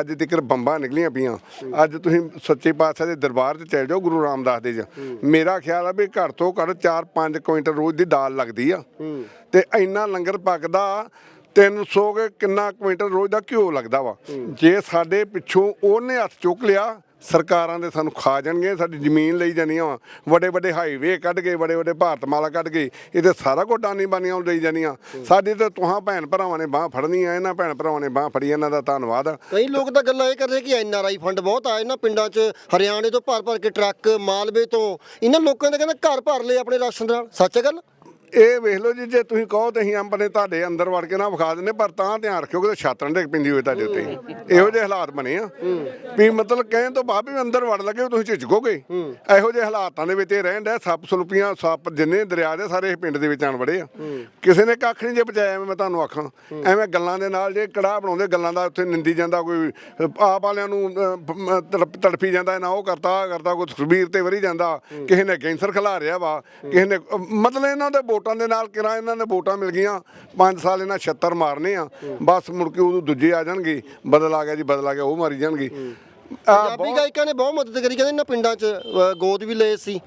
ਅੱਜ ਤੱਕ ਬੰਬਾਂ ਨਿਕਲੀਆਂ ਪਈਆਂ। ਅੱਜ ਤੁਸੀਂ ਸੱਚੇ ਪਾਤਸ਼ਾਹ ਦੇ ਦਰਬਾਰ 'ਚ ਚੱਲ ਜਾਓ ਗੁਰੂ ਰਾਮਦਾਸ ਦੇ 'ਚ। ਮੇਰਾ ਖਿਆਲ ਆ ਵੀ ਘੱਟ ਤੋਂ ਘੱਟ 4-5 ਕੁਇੰਟਲ ਰੋਜ਼ ਦੀ ਦਾਲ ਲੱਗਦੀ ਆ। ਤੇ ਇੰਨਾ ਲੰਗਰ ਪੱਕਦਾ 300 ਕੇ ਕਿੰਨਾ ਕੁਇੰਟਲ ਰੋਜ਼ ਦਾ ਘਿਓ ਲੱਗਦਾ ਵਾ। ਜੇ ਸਾਡੇ ਪਿੱਛੋਂ ਉਹਨੇ ਹੱਥ ਚੁੱਕ ਲਿਆ ਸਰਕਾਰਾਂ ਦੇ ਸਾਨੂੰ ਖਾ ਜਾਣਗੇ ਸਾਡੀ ਜ਼ਮੀਨ ਲਈ ਜਾਣੀਆਂ ਵਾ। ਵੱਡੇ ਵੱਡੇ ਹਾਈਵੇ ਕੱਢ ਕੇ ਵੱਡੇ ਵੱਡੇ ਭਾਰਤਮਾਲਾ ਕੱਢ ਕੇ ਇਹਦੇ ਸਾਰਾ ਕੁਝ ਡਾਨੀ ਬਾਨੀਆਂ ਲਈ ਜਾਣੀਆਂ। ਸਾਡੀ ਤੇ ਤੁਹਾਂ ਭੈਣ ਭਰਾਵਾਂ ਨੇ ਬਾਹ ਫੜਨੀ ਆ ਇਹਨਾਂ ਭੈਣ ਭਰਾਵਾਂ ਨੇ ਬਾਹ ਫੜੀ ਇਹਨਾਂ ਦਾ ਧੰਨਵਾਦ। ਕਈ ਲੋਕ ਤਾਂ ਗੱਲਾਂ ਇਹ ਕਰ ਰਹੇ ਕਿ ਐਨ ਆਰ ਆਈ ਫੰਡ ਬਹੁਤ ਆਏ ਨਾ ਪਿੰਡਾਂ 'ਚ ਹਰਿਆਣੇ ਤੋਂ ਭਰ ਭਰ ਕੇ ਟਰੱਕ ਮਾਲਵੇ ਤੋਂ। ਇਹਨਾਂ ਲੋਕਾਂ ਦੇ ਕਹਿੰਦੇ ਘਰ ਭਰ ਲਏ ਆਪਣੇ ਰਾਸ਼ਨ ਨਾਲ। ਸੱਚ ਹੈ ਗੱਲ? ਇਹ ਵੇਖ ਲਓ ਜੀ ਜੇ ਤੁਸੀਂ ਕਹੋ ਤੇ ਅਸੀਂ ਆਪਣੇ ਤੁਹਾਡੇ ਅੰਦਰ ਵੜ ਕੇ ਨਾ ਵਿਖਾ ਦਿੰਦੇ ਪਰ ਤਾਂ ਧਿਆਨ ਰੱਖਿਓ ਕਿ ਛਾਤਣ ਡਿੱਗ ਪੈਂਦੀ ਹੋਵੇ ਤੁਹਾਡੇ ਉੱਤੇ। ਇਹੋ ਜਿਹੇ ਹਾਲਾਤ ਬਣੇ ਆ। ਵੀ ਮਤਲਬ ਕਹਿਣ ਤੋਂ ਬਾਅਦ ਵੀ ਅੰਦਰ ਵੜ ਲੱਗੇ ਤੁਸੀਂ ਝਿਜਕੋਗੇ। ਇਹੋ ਜਿਹੇ ਹਾਲਾਤਾਂ ਦੇ ਵਿੱਚ ਇਹ ਰਹਿਣ ਡਿਆ ਸੱਪ ਸਲੂਪੀਆਂ ਸੱਪ ਜਿੰਨੇ ਦਰਿਆ ਦੇ ਸਾਰੇ ਪਿੰਡ ਦੇ ਵਿੱਚ ਆਣ ਵੜੇ ਆ। ਕਿਸੇ ਨੇ ਕੱਖ ਨਹੀਂ ਜੇ ਬਚਾਇਆ ਮੈਂ ਤੁਹਾਨੂੰ ਆਖਾਂ। ਐਵੇਂ ਗੱਲਾਂ ਦੇ ਨਾਲ ਜੇ ਕੜਾਹ ਬਣਾਉਂਦੇ ਗੱਲਾਂ ਦਾ ਉੱਥੇ ਨਿੰਦੀ ਜਾਂਦਾ ਕੋਈ ਆਪ ਵਾਲਿਆਂ ਨੂੰ ਤੜਫੀ ਜਾਂਦਾ ਨਾ ਉਹ ਕਰਤਾ ਕਰਤਾ ਕੋਈ ਤਸਵੀਰ ਤੇ ਵਰੀ ਜਾਂਦਾ। ਕਿਸੇ ਨੇ ਕੈਂਸਰ ਖਿਲਾ ਰਿਹਾ ਵਾ ਕਿਸੇ ਨੇ ਮਤਲਬ ਇਹਨਾਂ ਦੇ ਵੋਟਾਂ ਦੇ ਨਾਲ ਕਿਰਾ ਇਹਨਾਂ ਨੇ ਵੋਟਾਂ ਮਿਲ ਗਈਆਂ। 5 ਸਾਲ ਇਹਨਾਂ 76 ਮਾਰਨੇ ਆ। ਬਸ ਮੁੜ ਕੇ ਉਦੋਂ ਦੂਜੇ ਆ ਜਾਣਗੇ। ਬਦਲ ਆ ਗਿਆ ਜੀ ਬਦਲ ਆ ਗਿਆ ਉਹ ਮਾਰੀ ਜਾਣਗੇ। ਪੰਜਾਬੀ ਗਾਇਕਾਂ ਨੇ ਬਹੁਤ ਮਦਦ ਕਰੀ ਕਹਿੰਦੇ ਇਹਨਾਂ ਪਿੰਡਾਂ 'ਚ ਗੋਦ ਵੀ ਲਏ ਸੀ।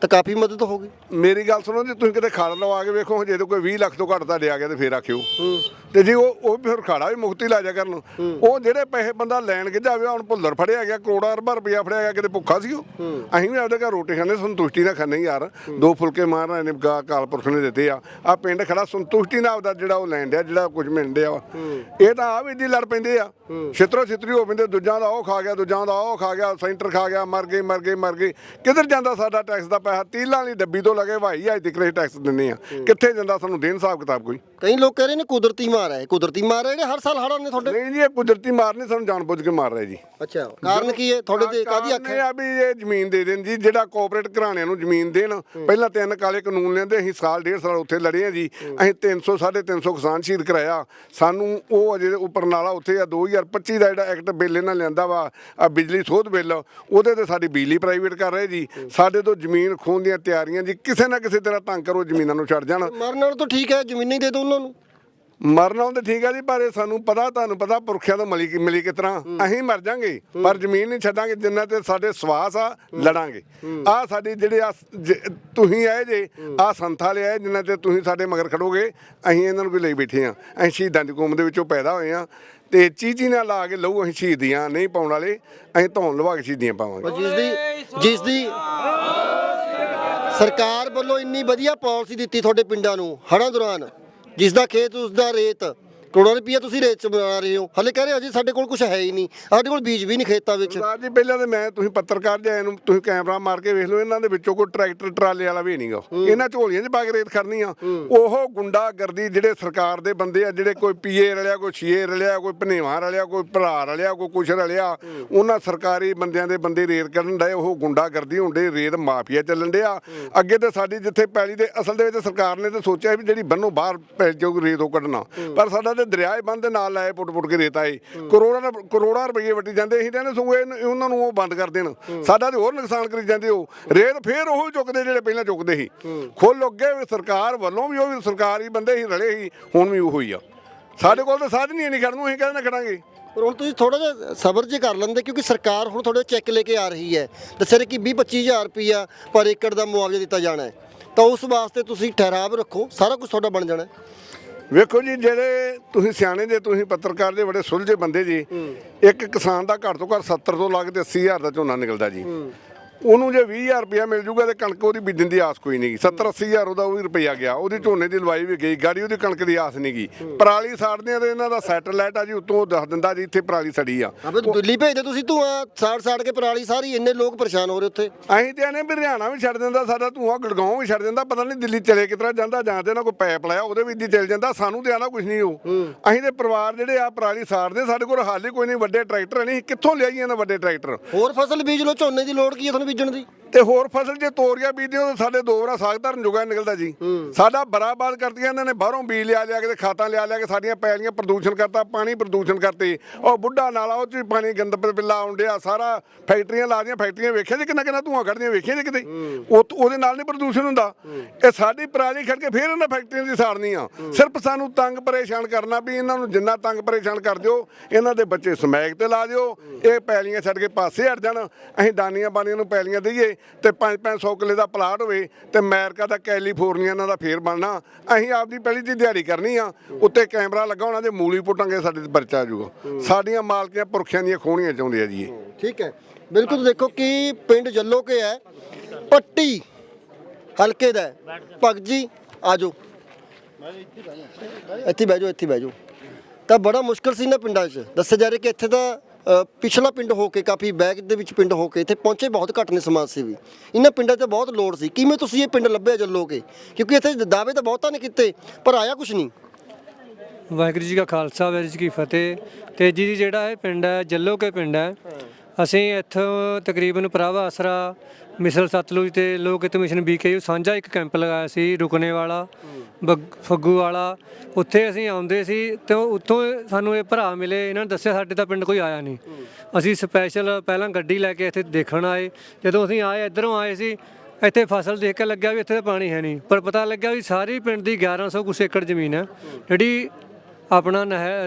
ਤਾਂ ਕਾਫੀ ਮਦਦ ਹੋ ਗਈ। ਮੇਰੀ ਗੱਲ ਸੁਣੋ ਜੀ, ਤੁਸੀਂ ਕਿਤੇ ਖਾੜ ਲਵਾ ਕੇ ਵੇਖੋ, ਜੇ ਤੇ ਕੋਈ 20 ਲੱਖ ਤੋਂ ਘੱਟ ਤੁਹਾਡੇ ਆ ਗਿਆ ਤੇ ਫੇਰ ਆਖਿਓ। ਤੇ ਜੀ ਉਹ ਉਹ ਫਿਰ ਖਾੜਾ ਵੀ ਮੁਕਤੀ ਲਾ ਜਾ ਕਰਨ। ਉਹ ਜਿਹੜੇ ਪੈਸੇ ਬੰਦਾ ਲੈਣ ਕੇ ਜਾਵੇ, ਹੁਣ ਭੁੱਲਰ ਫੜਿਆ ਗਿਆ, ਕਰੋੜਾਂ ਅਰਬਾਂ ਰੁਪਇਆ ਫੜਿਆ ਗਿਆ, ਕਿਤੇ ਭੁੱਖਾ ਸੀ ਉਹ। ਅਸੀਂ ਵੀ ਆਪਦੇ ਘਰ ਰੋਟੀ ਖਾਣੇ ਸੰਤੁਸ਼ਟੀ ਨਾਲ ਖਾਣੇ ਯਾਰ। ਦੋ ਫੁਲਕੇ ਮਾਰਨਾ ਨੇ ਗਾ ਕਾਲਪੁਰਖ ਨੇ ਦਿੱਤੇ ਆ। ਆ ਪਿੰਡ ਖੜਾ ਸੰਤੁਸ਼ਟੀ ਨਾਲ ਆਪਦਾ ਜਿਹੜਾ ਉਹ ਲੈਣ ਡਿਆ, ਜਿਹੜਾ ਕੁਝ ਮਿਲਣ ਡਿਆ ਇਹ ਤਾਂ ਆ ਵੀ ਦੀ ਲੜ ਪੈਂਦੇ ਆ। ਛਿੱਤਰੋ ਛਿੱਤਰੀ ਹੋ ਪੈਂਦੇ ਦੂਜਾ ਦਾ ਉਹ ਖਾ ਗਿਆ ਦੂਜਾ ਦਾ ਉਹ ਖਾ ਗਿਆ, ਸੈਂਟਰ ਖਾ ਗਿਆ, ਮਰ ਗਏ ਮਰ ਗਏ ਮਰ ਗਏ। ਕਿੱਧਰ ਜਾਂਦਾ ਸਾਡਾ ਟੈਕਸ ਦਾ ਪੈਸਾ ਤੀਲਾਂ ਵਾਲੀ ਡੱਬੀ ਤੋਂ ਲਗੇ ਭਾਈ ਅੱਜ ਤੱਕ ਇਹ ਟੈਕਸ ਦਿੰਨੇ ਆ ਕਿੱਥੇ ਜਾਂਦਾ ਸਾਨੂੰ ਦੇਣ ਹਿਸਾਬ ਕਿਤਾਬ ਕੋਈ? ਕਈ ਲੋਕ ਕਹਿ ਰਹੇ ਨੇ ਕੁਦਰਤੀ ਮਾਰ ਹੈ। ਕੁਦਰਤੀ ਮਾਰ ਹੈ ਜਿਹੜੇ ਹਰ ਸਾਲ ਹੜ੍ਹਾਂ ਨੇ ਤੁਹਾਡੇ? ਨਹੀਂ ਜੀ ਇਹ ਕੁਦਰਤੀ ਮਾਰ ਨਹੀਂ ਸਾਨੂੰ ਜਾਣਬੁੱਝ ਕੇ ਮਾਰ ਰਿਹਾ ਜੀ। ਅੱਛਾ ਕਾਰਨ ਕੀ ਹੈ? ਤੁਹਾਡੇ ਤੇ ਕਾਦੀ ਅੱਖ ਹੈ? ਆ ਵੀ ਇਹ ਜ਼ਮੀਨ ਦੇ ਦੇਣ ਜੀ ਜਿਹੜਾ ਕੋਆਪਰੇਟ ਘਰਾਣਿਆਂ ਨੂੰ ਜ਼ਮੀਨ ਦੇਣ। ਪਹਿਲਾਂ ਤਿੰਨ ਕਾਲੇ ਕਾਨੂੰਨ ਲੈਂਦੇ ਅਸੀਂ ਸਾਲ ਡੇਢ ਸਾਲ ਉੱਥੇ ਲੜੇ ਆ ਜੀ। ਅਸੀਂ 300 350 ਕਿਸਾਨ ਸ਼ਹੀਦ ਕਰਾਇਆ। ਸਾਨੂੰ ਉਹ ਅਜੇ ਉੱਪਰ ਨਾਲਾ ਉੱਥੇ ਆ 2025 ਦਾ ਜਿਹੜਾ ਐਕਟ ਬਿੱਲ ਇਹਨਾਂ ਲਿਆਂਦਾ ਵਾ ਆ ਬਿਜਲੀ ਸੋਧ ਬਿੱਲ ਉਹਦੇ ਤੇ ਸਾਡੀ ਬਿਜਲੀ ਪ੍ਰਾਈਵੇਟ ਕਰ ਰਹੇ ਜੀ। ਸਾਡੇ ਤੋਂ ਜ਼ਮੀਨ ਖੋਣ ਦੀਆਂ ਤਿਆਰੀਆਂ ਜੀ ਕਿਸੇ ਨਾ ਕਿਸੇ ਤਰ੍ਹਾਂ ਤੰਗ ਕਰੋ ਜ਼ਮੀਨਾਂ ਨੂੰ ਛੱਡ ਜਾਣ। ਮਰਨ ਨਾਲ ਤਾਂ ਠੀਕ ਹੈ ਜ਼ਮੀਨਾਂ ਹੀ ਦੇ ਦਿਓ ਉਹਨਾਂ ਨੂੰ। ਮਰਨਾ ਤਾਂ ਠੀਕ ਆ ਜੀ ਪਰ ਇਹ ਸਾਨੂੰ ਪਤਾ ਤੁਹਾਨੂੰ ਪਤਾ ਪੁਰਖਿਆਂ ਤੋਂ ਮਿਲੀ ਮਿਲੀ ਕਿਸ ਤਰ੍ਹਾਂ। ਅਸੀਂ ਮਰ ਜਾਾਂਗੇ ਪਰ ਜ਼ਮੀਨ ਨਹੀਂ ਛੱਡਾਂਗੇ ਜਿੰਨਾ ਤੇ ਸਾਡੇ ਸਵਾਸ ਆ ਲੜਾਂਗੇ। ਆ ਸਾਡੀ ਜਿਹੜੇ ਆ ਤੁਸੀਂ ਆਏ ਜੇ ਆ ਸੰਥਾ ਲਿਆਏ ਜਿੰਨਾ ਤੇ ਤੁਸੀਂ ਸਾਡੇ ਮਗਰ ਖੜੋਗੇ ਅਸੀਂ ਇਹਨਾਂ ਨੂੰ ਵੀ ਲਈ ਬੈਠੇ ਆ ਅਸੀਂ ਸ਼ਹੀਦਾਂ ਦੀ ਕੌਮ ਦੇ ਵਿੱਚੋਂ ਪੈਦਾ ਹੋਏ ਆ ਤੇ ਚੀਚੀ ਨਾਲ ਲਾ ਕੇ ਲਹੂ ਅਸੀਂ ਸ਼ਹੀਦੀਆਂ ਨਹੀਂ ਪਾਉਣ ਵਾਲੇ ਅਸੀਂ ਧੌਣ ਲਵਾ ਕੇ ਸ਼ਹੀਦੀਆਂ ਪਾਵਾਂਗੇ। ਜਿਸ ਦੀ ਜਿਸ ਦੀ ਸਰਕਾਰ ਵੱਲੋਂ ਇੰਨੀ ਵਧੀਆ ਪਾਲਿਸੀ ਦਿੱਤੀ ਤੁਹਾਡੇ ਪਿੰਡਾਂ ਨੂੰ ਹੜ੍ਹਾਂ ਦੌਰਾਨ ਜਿਸ ਦਾ ਖੇਤ ਉਸ ਦਾ ਰੇਤ ਕਰੋੜਾਂ ਰੁਪਈਆ ਤੁਸੀਂ ਰੇਤ ਚ ਬਣਾ ਰਹੇ ਹੋ। ਹਲੇ ਕਹਿ ਰਹੇ ਅਜੇ ਸਾਡੇ ਕੋਲ ਕੁਝ ਹੈ ਹੀ ਨਹੀਂ। ਸਾਡੇ ਕੋਲ ਬੀਜ ਵੀ ਨਹੀਂ ਖੇਤਾਂ ਵਿੱਚ। ਸਰਦਾਰ ਜੀ ਪਹਿਲਾਂ ਤੇ ਮੈਂ ਤੁਸੀਂ ਪੱਤਰਕਾਰ ਜੇ ਆਏ ਨੂੰ ਤੁਸੀਂ ਕੈਮਰਾ ਮਾਰ ਕੇ ਵੇਖ ਲਓ ਇਹਨਾਂ ਦੇ ਵਿੱਚੋਂ ਕੋਈ ਟਰੈਕਟਰ ਟਰਾਲੇ ਵਾਲਾ ਵੀ ਨਹੀਂਗਾ। ਇਹਨਾਂ ਝੋਲੀਆਂ 'ਚ ਪਾ ਕੇ ਰੇਤ ਖੜਨੀ ਆ। ਉਹ ਗੁੰਡਾ ਗਰਦੀ ਜਿਹੜੇ ਸਰਕਾਰ ਦੇ ਬੰਦੇ ਆ ਜਿਹੜੇ ਕੋਈ ਪੀਏ ਰਲਿਆ ਕੋਈ ਛੀਏ ਰਲਿਆ ਕੋਈ ਭਨੇਵਾ ਰਲਿਆ ਕੋਈ ਭਰਾ ਰਲਿਆ ਕੋਈ ਕੁਛ ਰਲਿਆ ਉਹਨਾਂ ਸਰਕਾਰੀ ਬੰਦਿਆਂ ਦੇ ਬੰਦੇ ਰੇਤ ਕਰਨ ਡਏ ਉਹ ਗੁੰਡਾ ਗਰਦੀ ਹੁੰਦੇ ਰੇਤ ਮਾਫੀਆ ਚੱਲਣ ਡਿਆ। ਅੱਗੇ ਤੇ ਸਾਡੀ ਜਿੱਥੇ ਪੈਲੀ ਦੇ ਅਸਲ ਦੇ ਵਿੱਚ ਸਰਕਾਰ ਨੇ ਤੇ ਸੋਚਿਆ ਵੀ ਜਿਹੜੀ ਬੰਨੋ ਬਾਹਰ ਪੈ ਜੋ ਰੇਤ ਉਹ ਕੱਢਣਾ। ਪਰ ਸਾਡਾ ਤੇ ਦਰਿਆਏ ਬੰਦ ਦੇ ਨਾਲ ਲਾਏ ਪੁੱਟ ਪੁੱਟ ਕੇ ਦੇਤਾ ਆਏ ਕਰੋੜਾਂ ਕਰੋੜਾਂ ਰੁਪਏ ਵੱਟੀ ਜਾਂਦੇ ਅਸੀਂ ਕਹਿੰਦੇ ਸਗੋਂ ਉਹਨਾਂ ਨੂੰ ਉਹ ਬੰਦ ਕਰ ਦੇਣ। ਸਾਡਾ ਤੇ ਹੋਰ ਨੁਕਸਾਨ ਕਰੀ ਜਾਂਦੇ ਉਹ। ਰੇਤ ਫੇਰ ਉਹ ਹੀ ਚੁੱਕਦੇ ਜਿਹੜੇ ਪਹਿਲਾਂ ਚੁੱਕਦੇ ਸੀ। ਖੁੱਲ ਅੱਗੇ ਵੀ ਸਰਕਾਰ ਵੱਲੋਂ ਵੀ ਉਹ ਵੀ ਸਰਕਾਰੀ ਬੰਦੇ ਹੀ ਰਲੇ ਸੀ, ਹੁਣ ਵੀ ਉਹ ਹੀ ਆ। ਸਾਡੇ ਕੋਲ ਤਾਂ ਸਾਧਨ ਹੀ ਨਹੀਂ ਖੜਨ ਨੂੰ, ਅਸੀਂ ਕਹਿੰਦੇ ਖੜਾਂਗੇ? ਪਰ ਹੁਣ ਤੁਸੀਂ ਥੋੜਾ ਜਿਹਾ ਸਬਰ ਜੇ ਕਰ ਲੈਂਦੇ, ਕਿਉਂਕਿ ਸਰਕਾਰ ਹੁਣ ਤੁਹਾਡੇ ਚੈੱਕ ਲੈ ਕੇ ਆ ਰਹੀ ਹੈ। ਦੱਸਿਆ ਰਿਹਾ ਕਿ 20 25000 ਰੁਪਈਆ ਪਰ ਏਕੜ ਦਾ ਮੁਆਵਜ਼ਾ ਦਿੱਤਾ ਜਾਣਾ ਹੈ। ਤਾਂ ਉਸ ਵਾਸਤੇ ਤੁਸੀਂ ਠਹਿਰਾਵ ਰੱਖੋ, ਸਾਰਾ ਕੁਝ ਤੁਹਾਡਾ ਬਣ ਜਾਣਾ ਹੈ। ਵੇਖੋ ਜੀ ਜਿਹੜੇ ਤੁਸੀਂ ਸਿਆਣੇ ਜੇ ਤੁਸੀਂ ਪੱਤਰਕਾਰ ਦੇ ਬੜੇ ਸੁਲਝੇ ਬੰਦੇ ਜੀ। ਇੱਕ ਕਿਸਾਨ ਦਾ ਘੱਟ ਤੋਂ ਘੱਟ 70 ਤੋਂ ਲੱਗ ਤੇ 80000 ਦਾ ਝੋਨਾ ਨਿਕਲਦਾ ਜੀ। ਉਹਨੂੰ ਜੇ 20000 ਰੁਪਇਆ ਮਿਲ ਜੂਗਾ ਤੇ ਕਣਕ ਉਹਦੀ ਬੀਜਣ ਦੀ ਆਸ ਕੋਈ ਨਹੀਂਗੀ 70 80000 ਉਹਦਾ ਉਹ ਵੀ ਰੁਪਇਆ ਗਿਆ। ਉਹਦੀ ਝੋਨੇ ਦੀ ਲਵਾਈ ਵੀ ਗਈ ਗਾੜੀ ਉਹਦੀ ਕਣਕ ਦੀ ਆਸ ਨਹੀਂਗੀ ਪਰਾਲੀ ਸਾੜਦੇ ਆ ਤੇ ਇਹਨਾਂ ਦਾ ਸੈਟਲਾਈਟ ਆ ਜੀ ਉਤੋਂ ਦੱਸ ਦਿੰਦਾ ਜੀ ਇੱਥੇ ਪਰਾਲੀ ਸੜੀ ਆ। ਦਿੱਲੀ ਭੇਜਦੇ ਤੁਸੀਂ ਧੂਆਂ ਸਾੜ ਸਾੜ ਕੇ ਪਰਾਲੀ ਸਾਰੀ ਇੰਨੇ ਲੋਕ ਪਰੇਸ਼ਾਨ ਹੋ ਰਹੇ ਉੱਥੇ। ਅਸੀਂ ਤੇ ਆਨੇ ਵੀ ਹਰਿਆਣਾ ਵੀ ਛੱਡ ਦਿੰਦਾ ਸਾਡਾ ਧੂਆ ਗੜਗਾਉਂ ਵੀ ਛੱਡ ਦਿੰਦਾ ਪਤਾ ਨਹੀਂ ਦਿੱਲੀ ਚਲੇ ਕਿਤਰਾ ਜਾਂਦਾ ਜਾਂ ਤੇ ਨਾ ਕੋਈ ਪੈਪ ਲਾਇਆ ਉਹਦੇ ਵਿੱਚ ਦੀ ਚਲ ਜਾਂਦਾ ਸਾਨੂੰ ਤੇ ਆਣਾ ਕੁਝ ਨਹੀਂ ਉਹ। ਅਸੀਂ ਤੇ ਪਰਿਵਾਰ ਜਿਹੜੇ ਆ ਪਰਾਲੀ ਸਾੜਦੇ ਸਾਡੇ ਕੋਲ ਹਾਲ ਕੋਈ ਨਹੀਂ ਵੱਡੇ ਟਰੈਕਟਰ ਨਹੀਂ ਕਿੱਥੋਂ ਲਿਆਈਏ ਨਾ ਵੱਡੇ ਟਰੈਕਟਰ? ਹੋਰ ਫਸਲ ਬੀਜ ਲਓ ਝੋਨੇ ਦੀ ਲੋੜ ਕੀ ਹੈ ਤੁਹਾਨੂੰ ਬੀਜਣ ਦੀ? ਤੇ ਹੋਰ ਫਸਲ ਜੇ ਤੋਰੀਆ ਬੀਜਦੇ ਹੋ ਤਾਂ ਸਾਡੇ ਦੋ ਵਾਰਾ ਸਾਗ ਧਰਨ ਜੁਗਾ ਨਿਕਲਦਾ ਜੀ। ਸਾਡਾ ਬਰਾਬਾਦ ਕਰਤੀਆਂ ਇਹਨਾਂ ਨੇ ਬਾਹਰੋਂ ਬੀਜ ਲਿਆ ਲਿਆ ਕੇ ਤੇ ਖਾਤਾਂ ਲਿਆ ਲਿਆ ਕੇ ਸਾਡੀਆਂ ਪੈਲੀਆਂ ਪ੍ਰਦੂਸ਼ਣ ਕਰਤਾ ਪਾਣੀ ਪ੍ਰਦੂਸ਼ਣ ਕਰਤੇ। ਉਹ ਬੁੱਢਾ ਨਾਲਾ ਉਹ ਚ ਵੀ ਪਾਣੀ ਗੰਦ ਬਿੱਲਾ ਆਉਂਦਿਆ ਸਾਰਾ ਫੈਕਟਰੀਆਂ ਲਾ ਦੀਆਂ ਫੈਕਟਰੀਆਂ ਵੇਖਿਆ ਜੀ ਕਿੰਨਾ ਕਿੰਨਾ ਧੂਆਂ ਕੱਢਦੀਆਂ ਵੇਖਿਆ ਜੀ ਕਿਤੇ? ਉਹ ਉਹਦੇ ਨਾਲ ਨਹੀਂ ਪ੍ਰਦੂਸ਼ਣ ਹੁੰਦਾ। ਇਹ ਸਾਡੀ ਪਰਾਲੀ ਖੜ ਕੇ ਫੇਰ ਇਹਨਾਂ ਫੈਕਟਰੀਆਂ ਦੀ ਸਾੜਨੀ ਆ। ਸਿਰਫ ਸਾਨੂੰ ਤੰਗ ਪਰੇਸ਼ਾਨ ਕਰਨਾ ਵੀ ਇਹਨਾਂ ਨੂੰ ਜਿੰਨਾ ਤੰਗ ਪਰੇਸ਼ਾਨ ਕਰ ਦਿਓ ਇਹਨਾਂ ਦੇ ਬੱਚੇ ਸਮੈਕ ਤੇ ਲਾ ਦਿਓ ਇਹ ਪੈਲੀਆਂ ਛੱਡ ਕੇ ਪਾਸੇ ਹਟ ਜਾਣ ਅਸੀਂ ਦਾਨੀਆਂ ਬਾਨੀਆਂ ਨੂੰ ਪੈਲੀਆਂ ਦਈਏ ਤੇ 5-500 ਕਿੱਲੇ ਦਾ ਪਲਾਟ ਹੋਵੇ ਤੇ ਅਮਰੀਕਾ ਦਾ ਕੈਲੀਫੋਰਨੀਆ ਇਹਨਾਂ ਦਾ ਫੇਰ ਬਣਨਾ। ਅਸੀਂ ਆਪਦੀ ਪਹਿਲੀ ਦੀ ਦਿਹਾੜੀ ਕਰਨੀ ਆ, ਉੱਤੇ ਕੈਮਰਾ ਲੱਗਾ ਹੋਣਾ ਜੇ ਮੂਲੀ ਪੁੱਟਾਂਗੇ ਸਾਡੇ ਤੇ ਪਰਚਾ ਆ ਸਾਡੀਆਂ ਮਾਲਕੀਆਂ ਪੁਰਖਿਆਂ ਦੀਆਂ ਖੋਣੀਆਂ ਚਾਹੁੰਦੇ ਆ ਜੀ ਇਹ। ਠੀਕ ਹੈ। ਬਿਲਕੁਲ ਦੇਖੋ ਕਿ ਪਿੰਡ ਜੱਲੋ ਕੇ ਹੈ, ਪੱਟੀ ਹਲਕੇ ਦਾ ਹੈ। ਭਗਤ ਜੀ ਆਜੋ ਇੱਥੇ ਬਹਿ ਜਾਓ, ਇੱਥੇ ਬਹਿ ਜਾਓ। ਤਾਂ ਬੜਾ ਮੁਸ਼ਕਲ ਸੀ ਨਾ ਪਿੰਡਾਂ 'ਚ। ਦੱਸਿਆ ਜਾ ਰਿਹਾ ਕਿ ਇੱਥੇ ਤਾਂ ਪਿਛਲਾ ਪਿੰਡ ਹੋ ਕੇ ਕਾਫੀ ਬੈਗ ਦੇ ਵਿੱਚ ਪਿੰਡ ਹੋ ਕੇ ਇੱਥੇ ਪਹੁੰਚੇ ਬਹੁਤ ਘੱਟ ਨੇ ਸਮਾਜ ਸੇਵੀ। ਇਹਨਾਂ ਪਿੰਡਾਂ 'ਤੇ ਬਹੁਤ ਲੋੜ ਸੀ। ਕਿਵੇਂ ਤੁਸੀਂ ਇਹ ਪਿੰਡ ਲੱਭਿਆ ਜੱਲੋਗੇ? ਕਿਉਂਕਿ ਇੱਥੇ ਦਾਅਵੇ ਤਾਂ ਬਹੁਤਾਂ ਨੇ ਕੀਤੇ ਪਰ ਆਇਆ ਕੁਝ ਨਹੀਂ। ਵਾਹਿਗੁਰੂ ਜੀ ਕਾ ਖਾਲਸਾ ਵਾਹਿਗੁਰੂ ਜੀ ਕੀ ਫਤਿਹ। ਤੇ ਜੀ ਜਿਹੜਾ ਇਹ ਪਿੰਡ ਹੈ ਜੱਲੋ ਕੇ ਪਿੰਡ ਹੈ ਅਸੀਂ ਇੱਥੋਂ ਤਕਰੀਬਨ ਪ੍ਰਭ ਆਸਰਾ ਮਿਸਲ ਸਤਲੁਜ ਤੇ ਲੋਕ ਹਿੱਤ ਮਿਸ਼ਨ ਬੀਕੇਯੂ ਸਾਂਝਾ ਇੱਕ ਕੈਂਪ ਲਗਾਇਆ ਸੀ ਰੁਕਣੇ ਵਾਲਾ, ਬੱਗ- ਫੱਗੂ ਵਾਲਾ। ਉੱਥੇ ਅਸੀਂ ਆਉਂਦੇ ਸੀ ਤੇ ਉੱਥੋਂ ਸਾਨੂੰ ਇਹ ਭਰਾ ਮਿਲੇ, ਇਹਨਾਂ ਨੇ ਦੱਸਿਆ ਸਾਡੇ ਤਾਂ ਪਿੰਡ ਕੋਈ ਆਇਆ ਨਹੀਂ। ਅਸੀਂ ਸਪੈਸ਼ਲ ਪਹਿਲਾਂ ਗੱਡੀ ਲੈ ਕੇ ਇੱਥੇ ਦੇਖਣ ਆਏ। ਜਦੋਂ ਅਸੀਂ ਆਏ, ਇੱਧਰੋਂ ਆਏ ਸੀ, ਇੱਥੇ ਫਸਲ ਦੇਖ ਕੇ ਲੱਗਿਆ ਵੀ ਇੱਥੇ ਤਾਂ ਪਾਣੀ ਹੈ ਨਹੀਂ। ਪਰ ਪਤਾ ਲੱਗਿਆ ਵੀ ਸਾਰੀ ਪਿੰਡ ਦੀ 1100 ਕੁਛ ਏਕੜ ਜ਼ਮੀਨ ਹੈ। ਜਿਹੜੀ ਆਪਣਾ ਨਹਿਰ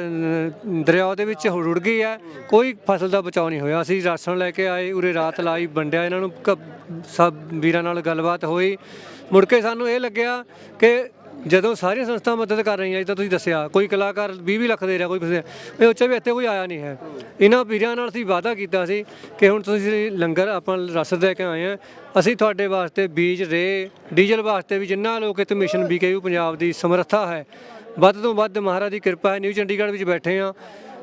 ਦਰਿਆ ਦੇ ਵਿੱਚ ਰੁੜ ਗਈ ਹੈ ਕੋਈ ਫਸਲ ਦਾ ਬਚਾਅ ਨਹੀਂ ਹੋਇਆ। ਅਸੀਂ ਰਾਸ਼ਨ ਲੈ ਕੇ ਆਏ, ਉਰੇ ਰਾਤ ਲਾਈ, ਵੰਡਿਆ। ਇਹਨਾਂ ਨੂੰ ਕ- ਸਭ ਵੀਰਾਂ ਨਾਲ ਗੱਲਬਾਤ ਹੋਈ। ਮੁੜ ਕੇ ਸਾਨੂੰ ਇਹ ਲੱਗਿਆ ਕਿ ਜਦੋਂ ਸਾਰੀਆਂ ਸੰਸਥਾ ਮਦਦ ਕਰ ਰਹੀਆਂ ਜਿੱਦਾਂ ਤੁਸੀਂ ਦੱਸਿਆ, ਕੋਈ ਕਲਾਕਾਰ 20 ਲੱਖ ਦੇ ਰਿਹਾ, ਕੋਈ ਕਿਸੇ ਇਹ ਉੱਚੇ ਵੀ ਇੱਥੇ ਕੋਈ ਆਇਆ ਨਹੀਂ ਹੈ। ਇਹਨਾਂ ਵੀਰਾਂ ਨਾਲ ਅਸੀਂ ਵਾਅਦਾ ਕੀਤਾ ਸੀ ਕਿ ਹੁਣ ਤੁਸੀਂ ਲੰਗਰ ਆਪਾਂ ਰਸਦ ਦੇ ਕੇ ਆਏ ਆ, ਅਸੀਂ ਤੁਹਾਡੇ ਵਾਸਤੇ ਬੀਜ ਰੇ ਡੀਜ਼ਲ ਵਾਸਤੇ ਵੀ ਜਿੰਨਾ ਲੋਕ ਇੱਥੇ ਮਿਸ਼ਨ ਬੀਕੇਯੂ ਪੰਜਾਬ ਦੀ ਸਮਰੱਥਾ ਹੈ ਵੱਧ ਤੋਂ ਵੱਧ ਮਹਾਰਾਜ ਦੀ ਕਿਰਪਾ ਹੈ ਨਿਊ ਚੰਡੀਗੜ੍ਹ ਵਿੱਚ ਬੈਠੇ ਆ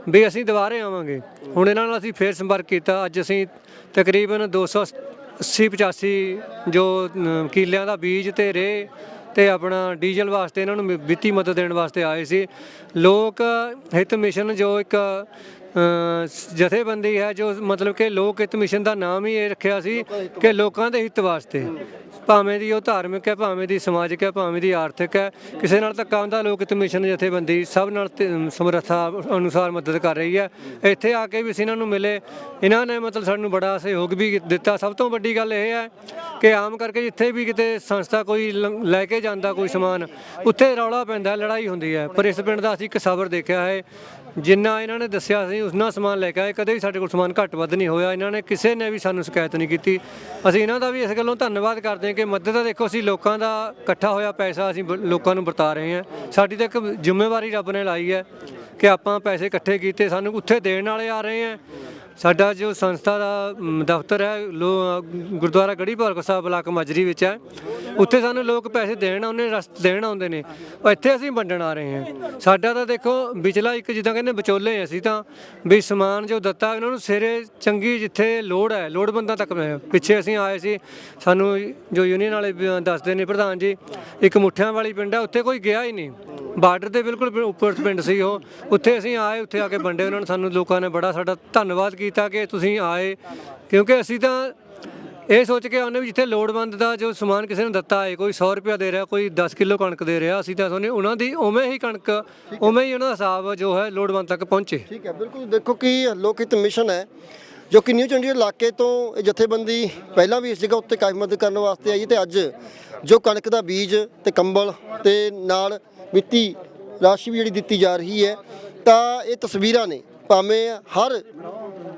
ਵੀ ਅਸੀਂ ਦੁਬਾਰੇ ਆਵਾਂਗੇ। ਹੁਣ ਇਹਨਾਂ ਨਾਲ ਅਸੀਂ ਫੇਰ ਸੰਪਰਕ ਕੀਤਾ। ਅੱਜ ਅਸੀਂ ਤਕਰੀਬਨ 280 85 ਜੋ ਅਮ, ਦਾ ਬੀਜ ਤੇ ਰੇ ਤੇ ਆਪਣਾ ਡੀਜ਼ਲ ਵਾਸਤੇ ਇਹਨਾਂ ਨੂੰ ਮਿ- ਵਿੱਤੀ ਮਦਦ ਦੇਣ ਵਾਸਤੇ ਆਏ ਸੀ। ਲੋਕ ਹਿੱਤ ਮਿਸ਼ਨ ਜੋ ਇੱਕ ਜਥੇਬੰਦੀ ਹੈ ਜੋ ਮਤਲਬ ਕਿ ਲੋਕ ਹਿੱਤ ਮਿਸ਼ਨ ਦਾ ਨਾਮ ਹੀ ਇਹ ਰੱਖਿਆ ਸੀ ਕਿ ਲੋਕਾਂ ਦੇ ਹਿੱਤ ਵਾਸਤੇ। ਭਾਵੇਂ ਦੀ ਉਹ ਧਾਰਮਿਕ ਹੈ ਭਾਵੇਂ ਦੀ ਸਮਾਜਿਕ ਹੈ ਭਾਵੇਂ ਦੀ ਆਰਥਿਕ ਹੈ ਕਿਸੇ ਨਾਲ ਧੱਕਾ ਹੁੰਦਾ ਲੋਕ ਹਿੱਤ ਮਿਸ਼ਨ ਜਥੇਬੰਦੀ ਸਭ ਨਾਲ ਸਮਰੱਥਾ ਅਨੁਸਾਰ ਮਦਦ ਕਰ ਰਹੀ ਹੈ। ਇੱਥੇ ਆ ਕੇ ਵੀ ਅਸੀਂ ਇਹਨਾਂ ਨੂੰ ਮਿਲੇ। ਇਹਨਾਂ ਨੇ ਮਤਲਬ ਸਾਨੂੰ ਬੜਾ ਸਹਿਯੋਗ ਵੀ ਦਿੱਤਾ। ਸਭ ਤੋਂ ਵੱਡੀ ਗੱਲ ਇਹ ਹੈ ਕਿ ਆਮ ਕਰਕੇ ਜਿੱਥੇ ਵੀ ਕਿਤੇ ਸੰਸਥਾ ਕੋਈ ਲੈ ਕੇ ਜਾਂਦਾ ਕੋਈ ਸਮਾਨ ਉੱਥੇ ਰੌਲਾ ਪੈਂਦਾ ਲੜਾਈ ਹੁੰਦੀ ਹੈ। ਪਰ ਇਸ ਪਿੰਡ ਦਾ ਅਸੀਂ ਇੱਕ ਸਬਰ ਦੇਖਿਆ ਹੈ। ਜਿੰਨਾ ਇਹਨਾਂ ਨੇ ਦੱਸਿਆ ਸੀ, ਉਸਨਾ ਸਮਾਨ ਲੈ ਕੇ ਆਏ। ਕਦੇ ਵੀ ਸਾਡੇ ਕੋਲ ਸਮਾਨ ਘੱਟ ਵੱਧ ਨਹੀਂ ਹੋਇਆ। ਇਹਨਾਂ ਨੇ ਕਿਸੇ ਨੇ ਵੀ ਸਾਨੂੰ ਸ਼ਿਕਾਇਤ ਨਹੀਂ ਕੀਤੀ। ਅਸੀਂ ਇਹਨਾਂ ਦਾ ਵੀ ਇਸ ਗੱਲੋਂ ਧੰਨਵਾਦ ਕਰਦੇ ਹਾਂ ਕਿ ਮਦਦ ਤਾਂ ਦੇਖੋ, ਅਸੀਂ ਲੋਕਾਂ ਦਾ ਇਕੱਠਾ ਹੋਇਆ ਪੈਸਾ ਅਸੀਂ ਬ- ਲੋਕਾਂ ਨੂੰ ਵਰਤਾ ਰਹੇ ਹਾਂ। ਸਾਡੀ ਤਾਂ ਇੱਕ ਜ਼ਿੰਮੇਵਾਰੀ ਰੱਬ ਨੇ ਲਾਈ ਹੈ ਕਿ ਆਪਾਂ ਪੈਸੇ ਇਕੱਠੇ ਕੀਤੇ, ਸਾਨੂੰ ਉੱਥੇ ਦੇਣ ਵਾਲੇ ਆ ਰਹੇ ਹੈ। ਸਾਡਾ ਜੋ ਸੰਸਥਾ ਦਾ ਮ, ਦਫ਼ਤਰ ਹੈ ਲੋ ਗੁਰਦੁਆਰਾ ਗੜੀ ਭਾਰਗੋ ਸਾਹਿਬ ਬਲਾਕ ਮਾਜਰੀ ਵਿੱਚ ਹੈ। ਉੱਥੇ ਸਾਨੂੰ ਲੋਕ ਪੈਸੇ ਦੇਣ ਆਉਂਦੇ ਰਸ ਦੇਣ ਆਉਂਦੇ ਨੇ। ਉਹ ਇੱਥੇ ਅਸੀਂ ਵੰਡਣ ਆ ਰਹੇ ਹਾਂ। ਸਾਡਾ ਤਾਂ ਦੇਖੋ ਵਿਚਲਾ ਇੱਕ ਜਿੱਦਾਂ ਕਹਿੰਦੇ ਵਿਚੋਲੇ ਅਸੀਂ ਤਾਂ ਵੀ ਸਮਾਨ ਜੋ ਦਿੱਤਾ ਉਹਨਾਂ ਨੂੰ ਸਿਰੇ ਚੰਗੀ ਜਿੱਥੇ ਲੋੜ ਹੈ ਲੋੜਵੰਦਾਂ ਤੱਕ ਪਹੁੰਚਾਇਆ। ਪਿੱਛੇ ਅਸੀਂ ਆਏ ਸੀ। ਸਾਨੂੰ ਜੋ ਯੂਨੀਅਨ ਵਾਲੇ ਵੀ ਦੱਸਦੇ ਨੇ ਪ੍ਰਧਾਨ ਜੀ ਇੱਕ ਮੁੱਠਿਆਂ ਵਾਲੀ ਪਿੰਡ ਹੈ ਉੱਥੇ ਕੋਈ ਗਿਆ ਹੀ ਨਹੀਂ। ਬਾਰਡਰ ਦੇ ਬਿਲਕੁਲ ਉੱਪਰ ਪਿੰਡ ਸੀ ਉਹ। ਉੱਥੇ ਅਸੀਂ ਆਏ ਉੱਥੇ ਆ ਕੇ ਵੰਡੇ ਉਹਨਾਂ ਨੇ। ਸਾਨੂੰ ਲੋਕਾਂ ਨੇ ਬੜਾ ਸਾਡਾ ਧੰਨਵਾਦ ਕੀਤਾ ਕਿ ਤੁਸੀਂ ਆਏ। ਕਿਉਂਕਿ ਅਸੀਂ ਤਾਂ ਇਹ ਸੋਚ ਕੇ ਆਉਂਦੇ ਵੀ ਜਿੱਥੇ ਲੋੜਵੰਦ ਦਾ ਜੋ ਸਮਾਨ ਕਿਸੇ ਨੂੰ ਦਿੱਤਾ ਹੈ ਕੋਈ 100 ਰੁਪਇਆ ਦੇ ਰਿਹਾ ਕੋਈ 10 ਕਿਲੋ ਕਣਕ ਦੇ ਰਿਹਾ ਅਸੀਂ ਤਾਂ ਸੋਨੇ ਉਹਨਾਂ ਦੀ ਉਵੇਂ ਹੀ ਕਣਕ ਉਵੇਂ ਹੀ ਉਹਨਾਂ ਦਾ ਹਿਸਾਬ ਜੋ ਹੈ ਲੋੜਵੰਦ ਤੱਕ ਪਹੁੰਚੇ। ਠੀਕ ਹੈ ਬਿਲਕੁਲ ਦੇਖੋ ਕਿ ਲੋਕ ਹਿੱਤ ਮਿਸ਼ਨ ਹੈ ਜੋ ਕਿ ਨਿਊ ਚੰਡੀਗੜ੍ਹ ਇਲਾਕੇ ਤੋਂ ਇਹ ਜਥੇਬੰਦੀ ਪਹਿਲਾਂ ਵੀ ਇਸ ਜਗ੍ਹਾ ਉੱਤੇ ਮਦਦ ਕਰਨ ਵਾਸਤੇ ਆਈ ਤੇ ਅੱਜ ਜੋ ਕਣਕ ਦਾ ਬੀਜ ਤੇ ਕੰਬਲ ਤੇ ਨਾਲ ਵਿੱਤੀ ਰਾਸ਼ੀ ਵੀ ਜਿਹੜੀ ਦਿੱਤੀ ਜਾ ਰਹੀ ਹੈ ਤਾਂ ਇਹ ਤਸਵੀਰਾਂ ਨੇ ਭਾਵੇਂ ਹਰ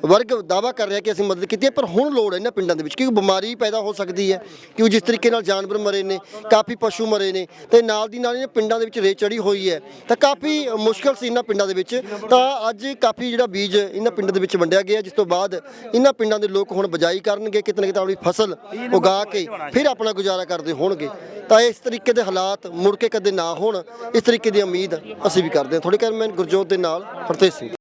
ਵਰਗ ਦਾਵਾ ਕਰ ਰਿਹਾ ਕਿ ਅਸੀਂ ਮਦਦ ਕੀਤੀ ਹੈ, ਪਰ ਹੁਣ ਲੋੜ ਹੈ ਇਹਨਾਂ ਪਿੰਡਾਂ ਦੇ ਵਿੱਚ ਕਿਉਂਕਿ ਬਿਮਾਰੀ ਪੈਦਾ ਹੋ ਸਕਦੀ ਹੈ ਕਿਉਂ ਜਿਸ ਤਰੀਕੇ ਨਾਲ ਜਾਨਵਰ ਮਰੇ ਨੇ, ਕਾਫੀ ਪਸ਼ੂ ਮਰੇ ਨੇ, ਤੇ ਨਾਲ ਦੀ ਨਾਲ ਇਹਨਾਂ ਪਿੰਡਾਂ ਦੇ ਵਿੱਚ ਰੇਤ ਚੜੀ ਹੋਈ ਹੈ। ਤਾਂ ਕਾਫੀ ਮੁਸ਼ਕਲ ਸੀ ਇਹਨਾਂ ਪਿੰਡਾਂ ਦੇ ਵਿੱਚ। ਤਾਂ ਅੱਜ ਕਾਫੀ ਜਿਹੜਾ ਬੀਜ ਇਹਨਾਂ ਪਿੰਡਾਂ ਦੇ ਵਿੱਚ ਵੰਡਿਆ ਗਿਆ, ਜਿਸ ਤੋਂ ਬਾਅਦ ਇਹਨਾਂ ਪਿੰਡਾਂ ਦੇ ਲੋਕ ਹੁਣ ਬਜਾਈ ਕਰਨਗੇ, ਕਿਤੇ ਨਾ ਕਿਤੇ ਆਪਣੀ ਫਸਲ ਉਗਾ ਕੇ ਫਿਰ ਆਪਣਾ ਗੁਜ਼ਾਰਾ ਕਰਦੇ ਹੋਣਗੇ। ਤਾਂ ਇਸ ਤਰੀਕੇ ਦੇ ਹਾਲਾਤ ਮੁੜ ਕੇ ਕਦੇ ਨਾ ਹੋਣ, ਇਸ ਤਰੀਕੇ ਦੀ ਉਮੀਦ ਅਸੀਂ ਵੀ ਕਰਦੇ ਹਾਂ। ਥੋੜੀ ਕਰ ਮੈਂ ਗੁਰਜੋਤ ਦੇ ਨਾਲ ਹਰਤੇਜ ਸਿੰਘ।